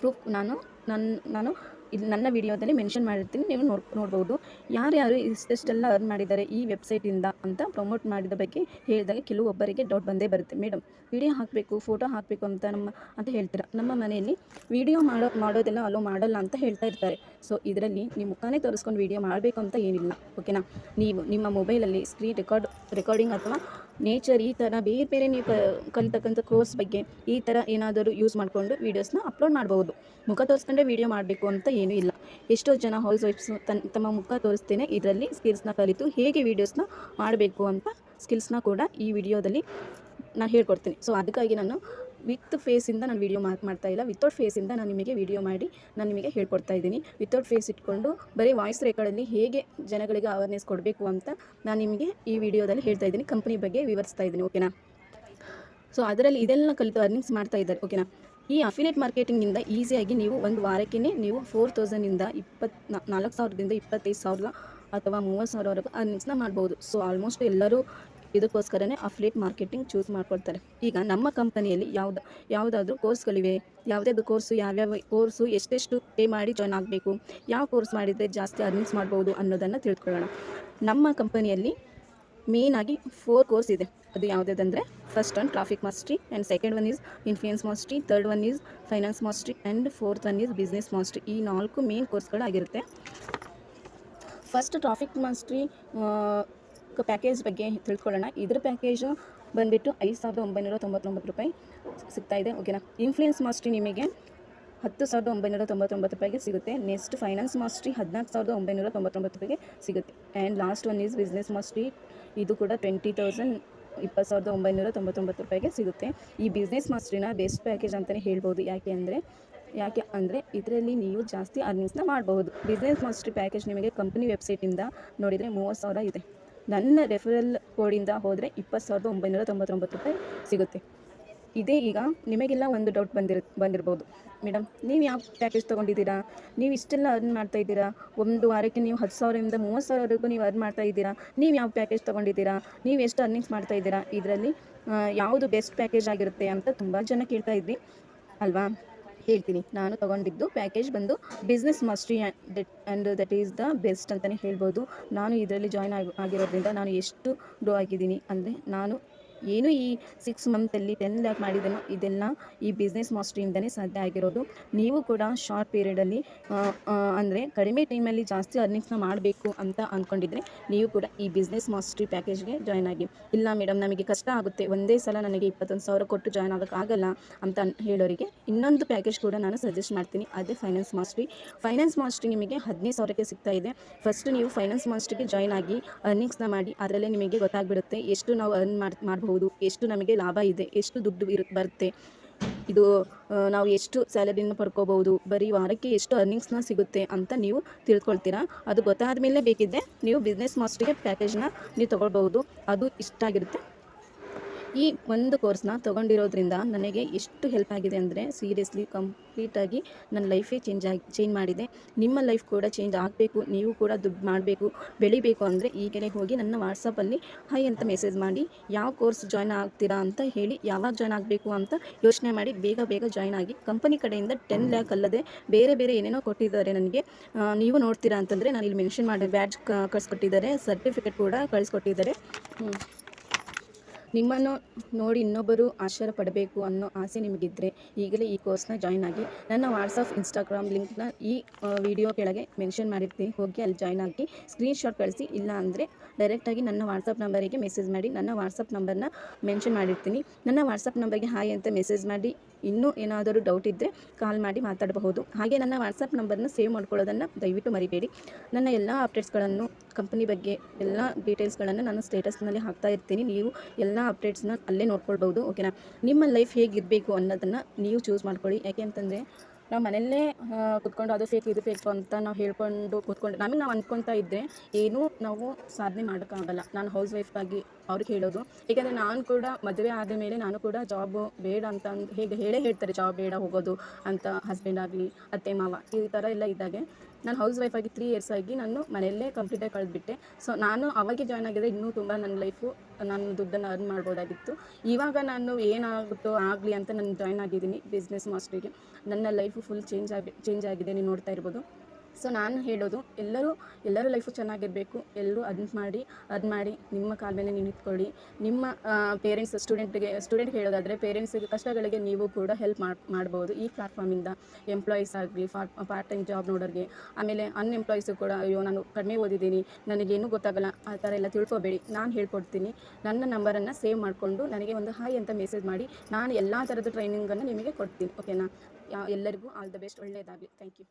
ಪ್ರೂಫ್ ನಾನು ನನ್ನ ನಾನು ಇಲ್ಲಿ ನನ್ನ ವಿಡಿಯೋದಲ್ಲಿ ಮೆನ್ಷನ್ ಮಾಡಿರ್ತೀನಿ, ನೀವು ನೋಡ್, ನೋಡ್ಬೋದು. ಯಾರ್ಯಾರು ಇಷ್ಟೆಷ್ಟೆಲ್ಲ ಅರ್ನ್ ಮಾಡಿದ್ದಾರೆ ಈ ವೆಬ್ಸೈಟಿಂದ ಅಂತ ಪ್ರಮೋಟ್ ಮಾಡಿದ ಬಗ್ಗೆ ಹೇಳಿದಾಗ ಕೆಲವೊಬ್ಬರಿಗೆ ಡೌಟ್ ಬಂದೇ ಬರುತ್ತೆ. ಮೇಡಮ್ ವಿಡಿಯೋ ಹಾಕಬೇಕು ಫೋಟೋ ಹಾಕಬೇಕು ಅಂತ ನಮ್ಮ, ಅಂತ ಹೇಳ್ತೀರಾ? ನಮ್ಮ ಮನೆಯಲ್ಲಿ ವಿಡಿಯೋ ಮಾಡೋ, ಮಾಡೋದೆಲ್ಲ ಅಲೋ ಮಾಡಲ್ಲ ಅಂತ ಹೇಳ್ತಾ ಇರ್ತಾರೆ. ಸೊ ಇದರಲ್ಲಿ ನಿಮ್ಮ ಮುಖಾನೇ ತೋರಿಸ್ಕೊಂಡು ವಿಡಿಯೋ ಮಾಡಬೇಕು ಅಂತ ಏನಿಲ್ಲ. ಓಕೆನಾ ನೀವು ನಿಮ್ಮ ಮೊಬೈಲಲ್ಲಿ ಸ್ಕ್ರೀನ್ ರೆಕಾರ್ಡ್ ರೆಕಾರ್ಡಿಂಗ್ ಅಥವಾ ನೇಚರ್ ಈ ಥರ ಬೇರೆ ಬೇರೆ ನೀವು ಕಲಿತಕ್ಕಂಥ ಕೋರ್ಸ್ ಬಗ್ಗೆ ಈ ಥರ ಏನಾದರೂ ಯೂಸ್ ಮಾಡಿಕೊಂಡು ವೀಡಿಯೋಸ್ನ ಅಪ್ಲೋಡ್ ಮಾಡ್ಬೋದು ಮುಖ ತೋರಿಸ್ಕೊಂಡೇ ವೀಡಿಯೋ ಮಾಡಬೇಕು ಅಂತ ಏನೂ ಇಲ್ಲ. ಎಷ್ಟೋ ಜನ ಹೌಸ್ ವೈಫ್ಸ್ ತನ್ನ ತಮ್ಮ ಮುಖ ತೋರಿಸ್ತೇನೆ ಇದರಲ್ಲಿ ಸ್ಕಿಲ್ಸ್ನ ಕಲಿತು ಹೇಗೆ ವೀಡಿಯೋಸ್ನ ಮಾಡಬೇಕು ಅಂತ ಸ್ಕಿಲ್ಸ್ನ ಕೂಡ ಈ ವಿಡಿಯೋದಲ್ಲಿ ನಾನು ಹೇಳ್ಕೊಡ್ತೀನಿ. ಸೊ ಅದಕ್ಕಾಗಿ ನಾನು ವಿತ್ ಫೇಸಿಂದ ನಾನು ವೀಡಿಯೋ ಮಾರ್ಕ್ ಮಾಡ್ತಾ ಇಲ್ಲ. ವಿತೌಟ್ ಫೇಸಿಂದ ನಾನು ನಿಮಗೆ ವೀಡಿಯೋ ಮಾಡಿ, ನಾನು ನಿಮಗೆ ಹೇಳ್ಕೊಡ್ತಾ ಇದ್ದೀನಿ. ವಿತೌಟ್ ಫೇಸ್ ಇಟ್ಕೊಂಡು ಬರೀ ವಾಯ್ಸ್ ರೆಕಾರ್ಡಲ್ಲಿ ಹೇಗೆ ಜನಗಳಿಗೆ ಅವೇರ್ನೆಸ್ ಕೊಡಬೇಕು ಅಂತ ನಾನು ನಿಮಗೆ ಈ ವಿಡಿಯೋದಲ್ಲಿ ಹೇಳ್ತಾ ಇದ್ದೀನಿ. ಕಂಪ್ನಿ ಬಗ್ಗೆ ವಿವರಿಸ್ತಾ ಇದ್ದೀನಿ ಓಕೆನಾ ಸೊ ಅದರಲ್ಲಿ ಇದೆಲ್ಲ ಕಲಿತು ಅರ್ನಿಂಗ್ಸ್ ಮಾಡ್ತಾ ಇದ್ದಾರೆ ಓಕೆನಾ ಈ ಅಫಿನೇಟ್ ಮಾರ್ಕೆಟಿಂಗಿಂದ ಈಸಿಯಾಗಿ ನೀವು ಒಂದು ವಾರಕ್ಕೇ ನೀವು ಫೋರ್ ತೌಸಂಡಿಂದ ಇಪ್ಪತ್ತು ನಾಲ್ಕು ಸಾವಿರದಿಂದ ಇಪ್ಪತ್ತೈದು ಸಾವಿರ ಅಥವಾ ಮೂವತ್ತು ಸಾವಿರವರೆಗೂ ಅರ್ನಿಂಗ್ಸ್ನ ಮಾಡ್ಬೋದು. ಸೊ ಆಲ್ಮೋಸ್ಟ್ ಎಲ್ಲರೂ ಇದಕ್ಕೋಸ್ಕರನೇ ಅಫ್ಲೇಟ್ ಮಾರ್ಕೆಟಿಂಗ್ ಚೂಸ್ ಮಾಡ್ಕೊಳ್ತಾರೆ. ಈಗ ನಮ್ಮ ಕಂಪನಿಯಲ್ಲಿ ಯಾವ್ದು, ಯಾವುದಾದ್ರೂ ಕೋರ್ಸ್ಗಳಿವೆ ಯಾವುದಾದ್ರು ಕೋರ್ಸು ಯಾವ್ಯಾವ ಕೋರ್ಸು ಎಷ್ಟೆಷ್ಟು ಪೇ ಮಾಡಿ ಜಾಯ್ನ್ ಆಗಬೇಕು, ಯಾವ ಕೋರ್ಸ್ ಮಾಡಿದರೆ ಜಾಸ್ತಿ ಅರ್ನಿಂಗ್ಸ್ ಮಾಡ್ಬೋದು ಅನ್ನೋದನ್ನು ತಿಳ್ಕೊಳ್ಳೋಣ. ನಮ್ಮ ಕಂಪನಿಯಲ್ಲಿ ಮೇಯ್ನಾಗಿ ಫೋರ್ ಕೋರ್ಸ್ ಇದೆ. ಅದು ಯಾವುದಂದರೆ first one traffic mastery and second one is influence mastery third one is finance mastery and fourth one is business mastery ಈ ನಾಲ್ಕು ಮೇನ್ ಕೋರ್ಸ್ಗಳಾಗಿರುತ್ತೆ ಫಸ್ಟ್ ಟ್ರಾಫಿಕ್ ಮಾಸ್ಟ್ರಿ ಪ್ಯಾಕೇಜ್ ಬಗ್ಗೆ ತಿಳ್ಕೊಳ್ಳೋಣ. ಇದ್ರ ಪ್ಯಾಕೇಜು ಬಂದುಬಿಟ್ಟು ಐದು ಸಾವಿರದ ಒಂಬೈನೂರ ತೊಂಬತ್ತೊಂಬತ್ತು ರೂಪಾಯಿ ಸಿಗ್ತಾ ಇದೆ. ಓಕೆನಾ ಇನ್ಫ್ಲೂಯೆನ್ಸ್ ಮಾಸ್ಟ್ರಿ ನಿಮಗೆ ಹತ್ತು ಸಾವಿರದ ಒಂಬೈನೂರ ತೊಂಬತ್ತೊಂಬತ್ತು ರೂಪಾಯಿಗೆ ಸಿಗುತ್ತೆ. ನೆಕ್ಸ್ಟ್ ಫೈನಾನ್ಸ್ ಮಾಸ್ಟ್ರಿ ಹದಿನಾಲ್ಕು ಸಾವಿರದ ಒಂಬೈನೂರ ತೊಂಬತ್ತೊಂಬತ್ತು ರೂಪಾಯಿಗೆ ಸಿಗುತ್ತೆ. And last one is business mastery ಇದು ಕೂಡ ಟ್ವೆಂಟಿ ತೌಸಂಡ್ ಇಪ್ಪತ್ತು ಸಾವಿರದ ಒಂಬೈನೂರ ತೊಂಬತ್ತೊಂಬತ್ತು ರೂಪಾಯಿಗೆ ಸಿಗುತ್ತೆ. ಈ ಬಿಸ್ನೆಸ್ ಮಾಸ್ಟ್ರಿನ ಬೆಸ್ಟ್ ಪ್ಯಾಕೇಜ್ ಅಂತಲೇ ಹೇಳ್ಬೋದು. ಯಾಕೆ ಅಂದರೆ ಯಾಕೆ ಅಂದರೆ ಇದರಲ್ಲಿ ನೀವು ಜಾಸ್ತಿ ಅರ್ನಿಂಗ್ಸ್ನ ಮಾಡಬಹುದು. ಬಿಸ್ನೆಸ್ ಮಾಸ್ಟ್ರಿ ಪ್ಯಾಕೇಜ್ ನಿಮಗೆ ಕಂಪ್ನಿ ವೆಬ್ಸೈಟಿಂದ ನೋಡಿದರೆ ಮೂವತ್ತು ಸಾವಿರ ಇದೆ. ನನ್ನ ರೆಫರಲ್ ಕೋಡಿಂದ ಹೋದರೆ ಇಪ್ಪತ್ತು ಸಾವಿರದ ಒಂಬೈನೂರ ತೊಂಬತ್ತೊಂಬತ್ತು ರೂಪಾಯಿ ಸಿಗುತ್ತೆ. ಇದೇ ಈಗ ನಿಮಗೆಲ್ಲ ಒಂದು ಡೌಟ್ ಬಂದಿರ, ಬಂದಿರ್ಬೋದು. ಮೇಡಮ್ ನೀವು ಯಾವ ಪ್ಯಾಕೇಜ್ ತೊಗೊಂಡಿದ್ದೀರಾ? ನೀವು ಇಷ್ಟೆಲ್ಲ ಅರ್ನ್ ಮಾಡ್ತಾ ಇದ್ದೀರಾ? ಒಂದು ವಾರಕ್ಕೆ ನೀವು ಹತ್ತು ಸಾವಿರದಿಂದ ಮೂವತ್ತು ಸಾವಿರವರೆಗೂ ನೀವು ಅರ್ನ್ ಮಾಡ್ತಾ ಇದ್ದೀರಾ? ನೀವು ಯಾವ ಪ್ಯಾಕೇಜ್ ತೊಗೊಂಡಿದ್ದೀರಾ? ನೀವು ಎಷ್ಟು ಅರ್ನಿಂಗ್ಸ್ ಮಾಡ್ತಾ ಇದ್ದೀರಾ? ಇದರಲ್ಲಿ ಯಾವುದು ಬೆಸ್ಟ್ ಪ್ಯಾಕೇಜ್ ಆಗಿರುತ್ತೆ ಅಂತ ತುಂಬ ಜನ ಕೇಳ್ತಾ ಇದ್ವಿ, ಅಲ್ವಾ? ಹೇಳ್ತೀನಿ. ನಾನು ತಗೊಂಡಿದ್ದು ಪ್ಯಾಕೇಜ್ ಬಂದು business mastery and that is the best ಅಂತಲೇ ಹೇಳ್ಬೋದು. ನಾನು ಇದರಲ್ಲಿ ಜಾಯ್ನ್ ಆಗಿ, ಆಗಿರೋದ್ರಿಂದ ನಾನು ಎಷ್ಟು ಗ್ರೋ ಆಗಿದ್ದೀನಿ ಅಂದರೆ ನಾನು ಏನು ಈ ಸಿಕ್ಸ್ ಮಂತಲ್ಲಿ ಟೆನ್ ಲ್ಯಾಕ್ ಮಾಡಿದನು ಇದೆಲ್ಲ ಈ ಬಿಸ್ನೆಸ್ ಮಾಸ್ಟ್ರಿಯಿಂದನೇ ಸಾಧ್ಯ ಆಗಿರೋದು. ನೀವು ಕೂಡ ಶಾರ್ಟ್ ಪೀರಿಯಡಲ್ಲಿ ಅಂದರೆ ಕಡಿಮೆ ಟೈಮಲ್ಲಿ ಜಾಸ್ತಿ ಅರ್ನಿಂಗ್ಸ್ನ ಮಾಡಬೇಕು ಅಂತ ಅಂದ್ಕೊಂಡಿದ್ರೆ ನೀವು ಕೂಡ ಈ ಬಿಸ್ನೆಸ್ ಮಾಸ್ಟ್ರಿ ಪ್ಯಾಕೇಜ್ಗೆ ಜಾಯ್ನ್ ಆಗಿ. ಇಲ್ಲ ಮೇಡಮ್ ನಮಗೆ ಕಷ್ಟ ಆಗುತ್ತೆ. ಒಂದೇ ಸಲ ನನಗೆ ಇಪ್ಪತ್ತೊಂದು ಸಾವಿರ ಕೊಟ್ಟು ಜಾಯ್ನ್ ಆಗೋಕ್ಕಾಗಲ್ಲ ಅಂತ ಹೇಳೋರಿಗೆ ಇನ್ನೊಂದು ಪ್ಯಾಕೇಜ್ ಕೂಡ ನಾನು ಸಜೆಸ್ಟ್ ಮಾಡ್ತೀನಿ. ಅದೇ ಫೈನಾನ್ಸ್ ಮಾಸ್ಟ್ರಿ ಫೈನಾನ್ಸ್ ಮಾಸ್ಟ್ರಿ ನಿಮಗೆ ಹದಿನೈದು ಸಾವಿರಕ್ಕೆ ಸಿಗ್ತಾ ಇದೆ. ಫಸ್ಟ್ ನೀವು ಫೈನಾನ್ಸ್ ಮಾಸ್ಟ್ರಿಗೆ ಜಾಯ್ನ್ ಆಗಿ ಅರ್ನಿಂಗ್ಸ್ನ ಮಾಡಿ, ಅದರಲ್ಲೇ ನಿಮಗೆ ಗೊತ್ತಾಗ್ಬಿಡುತ್ತೆ ಎಷ್ಟು ನಾವು ಅರ್ನ್ ಮಾಡಿ, ಮಾಡಬಹುದು ಎಷ್ಟು ನಮಗೆ ಲಾಭ ಇದೆ, ಎಷ್ಟು ದುಡ್ಡು ಇರು, ಬರುತ್ತೆ. ಇದು ನಾವು ಎಷ್ಟು ಸ್ಯಾಲರಿನ ಪಡ್ಕೋಬಹುದು, ಬರೀ ವಾರಕ್ಕೆ ಎಷ್ಟು ಅರ್ನಿಂಗ್ಸ್ನ ಸಿಗುತ್ತೆ ಅಂತ ನೀವು ತಿಳ್ಕೊಳ್ತೀರಾ? ಅದು ಗೊತ್ತಾದ ಮೇಲೆ ಬೇಕಿದ್ದರೆ ನೀವು ಬಿಸ್ನೆಸ್ ಮಾಸ್ಟರ್ಗೆ ಪ್ಯಾಕೇಜ್ನ ನೀವು ತೊಗೊಳ್ಬಹುದು. ಅದು ಇಷ್ಟ ಆಗಿರುತ್ತೆ. ಈ ಒಂದು ಕೋರ್ಸ್ನ ತೊಗೊಂಡಿರೋದ್ರಿಂದ ನನಗೆ ಎಷ್ಟು ಹೆಲ್ಪ್ ಆಗಿದೆ ಅಂದರೆ ಸೀರಿಯಸ್ಲಿ ಕಂಪ್ಲೀಟಾಗಿ ನನ್ನ ಲೈಫೇ ಚೇಂಜ್ ಆಗಿ ಚೇಂಜ್ ಮಾಡಿದೆ. ನಿಮ್ಮ ಲೈಫ್ ಕೂಡ ಚೇಂಜ್ ಆಗಬೇಕು, ನೀವು ಕೂಡ ದುಡ್ಡು ಮಾಡಬೇಕು, ಬೆಳಿಬೇಕು ಅಂದರೆ ಈಗಲೇ ಹೋಗಿ ನನ್ನ ವಾಟ್ಸಪ್ಪಲ್ಲಿ ಹೈ ಅಂತ ಮೆಸೇಜ್ ಮಾಡಿ, ಯಾವ ಕೋರ್ಸ್ ಜಾಯ್ನ್ ಆಗ್ತೀರಾ ಅಂತ ಹೇಳಿ, ಯಾವಾಗ ಜಾಯ್ನ್ ಆಗಬೇಕು ಅಂತ ಯೋಚನೆ ಮಾಡಿ ಬೇಗ ಬೇಗ ಜಾಯ್ನ್ ಆಗಿ ಕಂಪನಿ ಕಡೆಯಿಂದ ಟೆನ್ ಲ್ಯಾಕ್ ಅಲ್ಲದೆ ಬೇರೆ ಬೇರೆ ಏನೇನೋ ಕೊಟ್ಟಿದ್ದಾರೆ ನನಗೆ. ನೀವು ನೋಡ್ತೀರಾ ಅಂತಂದರೆ ನಾನು ಇಲ್ಲಿ ಮೆನ್ಷನ್ ಮಾಡಿ ಬ್ಯಾಡ್ಜ್ ಕಳಿಸ್ಕೊಟ್ಟಿದ್ದಾರೆ ಸರ್ಟಿಫಿಕೇಟ್ ಕೂಡ ಕಳಿಸ್ಕೊಟ್ಟಿದ್ದಾರೆ. ನಿಮ್ಮನ್ನು ನೋಡಿ ಇನ್ನೊಬ್ಬರು ಆಶ್ಚರ್ಯ ಪಡಬೇಕು ಅನ್ನೋ ಆಸೆ ನಿಮಗಿದ್ದರೆ ಈಗಲೇ ಈ ಕೋರ್ಸ್ನ ಜಾಯ್ನ್ ಆಗಿ ನನ್ನ ವಾಟ್ಸಪ್ ಇನ್ಸ್ಟಾಗ್ರಾಮ್ ಲಿಂಕ್ನ ಈ ವಿಡಿಯೋ ಕೆಳಗೆ ಮೆನ್ಷನ್ ಮಾಡಿರ್ತೀನಿ. ಹೋಗಿ ಅಲ್ಲಿ ಜಾಯ್ನ್ ಆಗಿ ಸ್ಕ್ರೀನ್ಶಾಟ್ ಕಳಿಸಿ. ಇಲ್ಲ ಅಂದರೆ ಡೈರೆಕ್ಟಾಗಿ ನನ್ನ ವಾಟ್ಸಪ್ ನಂಬರಿಗೆ ಮೆಸೇಜ್ ಮಾಡಿ ನನ್ನ ವಾಟ್ಸಪ್ ನಂಬರ್ನ ಮೆನ್ಷನ್ ಮಾಡಿರ್ತೀನಿ. ನನ್ನ ವಾಟ್ಸಪ್ ನಂಬರ್ಗೆ ಹಾಯ್ ಅಂತ ಮೆಸೇಜ್ ಮಾಡಿ ಇನ್ನೂ ಏನಾದರೂ ಡೌಟ್ ಇದ್ದರೆ ಕಾಲ್ ಮಾಡಿ ಮಾತಾಡಬಹುದು. ಹಾಗೆ ನನ್ನ ವಾಟ್ಸಪ್ ನಂಬರ್ನ ಸೇವ್ ಮಾಡ್ಕೊಳ್ಳೋದನ್ನು ದಯವಿಟ್ಟು ಮರಿಬೇಡಿ. ನನ್ನ ಎಲ್ಲ ಅಪ್ಡೇಟ್ಸ್ಗಳನ್ನು ಕಂಪನಿ ಬಗ್ಗೆ ಎಲ್ಲ ಡೀಟೇಲ್ಸ್ಗಳನ್ನು ನಾನು ಸ್ಟೇಟಸ್ನಲ್ಲಿ ಹಾಕ್ತಾ ಇರ್ತೀನಿ. ನೀವು ಎಲ್ಲ ಅಪ್ಡೇಟ್ಸ್ನ ಅಲ್ಲೇ ನೋಡ್ಕೊಳ್ಬೋದು ಓಕೆನಾ ನಿಮ್ಮ ಲೈಫ್ ಹೇಗಿರಬೇಕು ಅನ್ನೋದನ್ನು ನೀವು ಚೂಸ್ ಮಾಡ್ಕೊಳ್ಳಿ. ಯಾಕೆ ಅಂತಂದರೆ, ನಾವು ಮನೆಯಲ್ಲೇ ಕುತ್ಕೊಂಡು ಅದು ಫೇಕ್ ಇದು ಫೇಕ್ ಅಂತ ನಾವು ಹೇಳ್ಕೊಂಡು ಕೂತ್ಕೊಂಡು, ನಮಗೆ ನಾವು ಅಂದ್ಕೊತಾ ಇದ್ದರೆ ಏನೂ ನಾವು ಸಾಧನೆ ಮಾಡೋಕ್ಕಾಗಲ್ಲ. ನಾನು ಹೌಸ್ ವೈಫ್ ಆಗಿ ಅವ್ರಿಗೆ ಹೇಳೋದು ಏಕೆಂದರೆ ನಾನು ಕೂಡ ಮದುವೆ ಆದ ಮೇಲೆ ನಾನು ಕೂಡ ಜಾಬು ಬೇಡ ಅಂತ ಹೇಗೆ ಹೇಳೇ ಹೇಳ್ತಾರೆ ಜಾಬ್ ಬೇಡ ಹೋಗೋದು ಅಂತ ಹಸ್ಬೆಂಡ್ ಆಗಲಿ, ಅತ್ತೆ, ಮಾವ ಈ ಥರ ಎಲ್ಲ ಇದ್ದಾಗೆ ನಾನು ಹೌಸ್ ವೈಫ್ ಆಗಿ ತ್ರೀ ಇಯರ್ಸ್ ಆಗಿ ನಾನು ಮನೆಯಲ್ಲೇ ಕಂಪ್ಲೀಟಾಗಿ ಕಳೆದ್ಬಿಟ್ಟೆ. ಸೊ ನಾನು ಅವಾಗೆ ಜಾಯ್ನ್ ಆಗಿದ್ರೆ ಇನ್ನೂ ತುಂಬ ನನ್ನ ಲೈಫು ನಾನು ದುಡ್ಡನ್ನು ಅರ್ನ್ ಮಾಡ್ಬೋದಾಗಿತ್ತು. ಇವಾಗ ನಾನು ಏನಾಗುತ್ತೋ ಆಗಲಿ ಅಂತ ನಾನು ಜಾಯ್ನ್ ಆಗಿದ್ದೀನಿ ಬಿಸ್ನೆಸ್ ಮಾಸ್ಟ್ರಿಗೆ ನನ್ನ ಲೈಫು ಫುಲ್ ಚೇಂಜ್ ಆಗಿ ಚೇಂಜ್ ಆಗಿದೆ ನೀವು ನೋಡ್ತಾ ಇರ್ಬೋದು. ಸೊ ನಾನು ಹೇಳೋದು, ಎಲ್ಲರೂ, ಎಲ್ಲರ ಲೈಫು ಚೆನ್ನಾಗಿರಬೇಕು, ಎಲ್ಲರೂ ಅದನ್ನ ಮಾಡಿ ಅದು ಮಾಡಿ ನಿಮ್ಮ ಕಾಲ ಮೇಲೆ ನೀವು ನಿಂತ್ಕೊಳ್ಳಿ. ನಿಮ್ಮ ಪೇರೆಂಟ್ಸ್ ಸ್ಟೂಡೆಂಟ್ಗೆ ಸ್ಟೂಡೆಂಟ್ಗೆ ಹೇಳೋದಾದರೆ ಪೇರೆಂಟ್ಸಿಗೆ ಕಷ್ಟಗಳಿಗೆ ನೀವು ಕೂಡ ಹೆಲ್ಪ್ ಮಾಡಿ, ಮಾಡ್ಬೋದು. ಈ ಪ್ಲಾಟ್ಫಾರ್ಮಿಂದ ಎಂಪ್ಲಾಯೀಸ್ ಆಗಲಿ ಪಾರ್ಟ್ ಟೈಮ್ ಜಾಬ್ ನೋಡೋರಿಗೆ, ಆಮೇಲೆ ಅನ್ಎಂಪ್ಲಾಯೀಸು ಕೂಡ, ಅಯ್ಯೋ, ನಾನು ಕಡಿಮೆ ಓದಿದ್ದೀನಿ, ನನಗೇನು ಗೊತ್ತಾಗಲ್ಲ, ಆ ಥರ ಎಲ್ಲ ತಿಳ್ಕೊಬೇಡಿ. ನಾನು ಹೇಳ್ಕೊಡ್ತೀನಿ, ನನ್ನ ನಂಬರನ್ನು ಸೇವ್ ಮಾಡಿಕೊಂಡು ನನಗೆ ಒಂದು ಹಾಯ್ ಅಂತ ಮೆಸೇಜ್ ಮಾಡಿ, ನಾನು ಎಲ್ಲ ಥರದ ಟ್ರೈನಿಂಗನ್ನು ನಿಮಗೆ ಕೊಡ್ತೀನಿ ಓಕೆನಾ ಎಲ್ಲರಿಗೂ ಆಲ್ ದ ಬೆಸ್ಟ್ ಒಳ್ಳೆಯದಾಗಲಿ ಥ್ಯಾಂಕ್ ಯು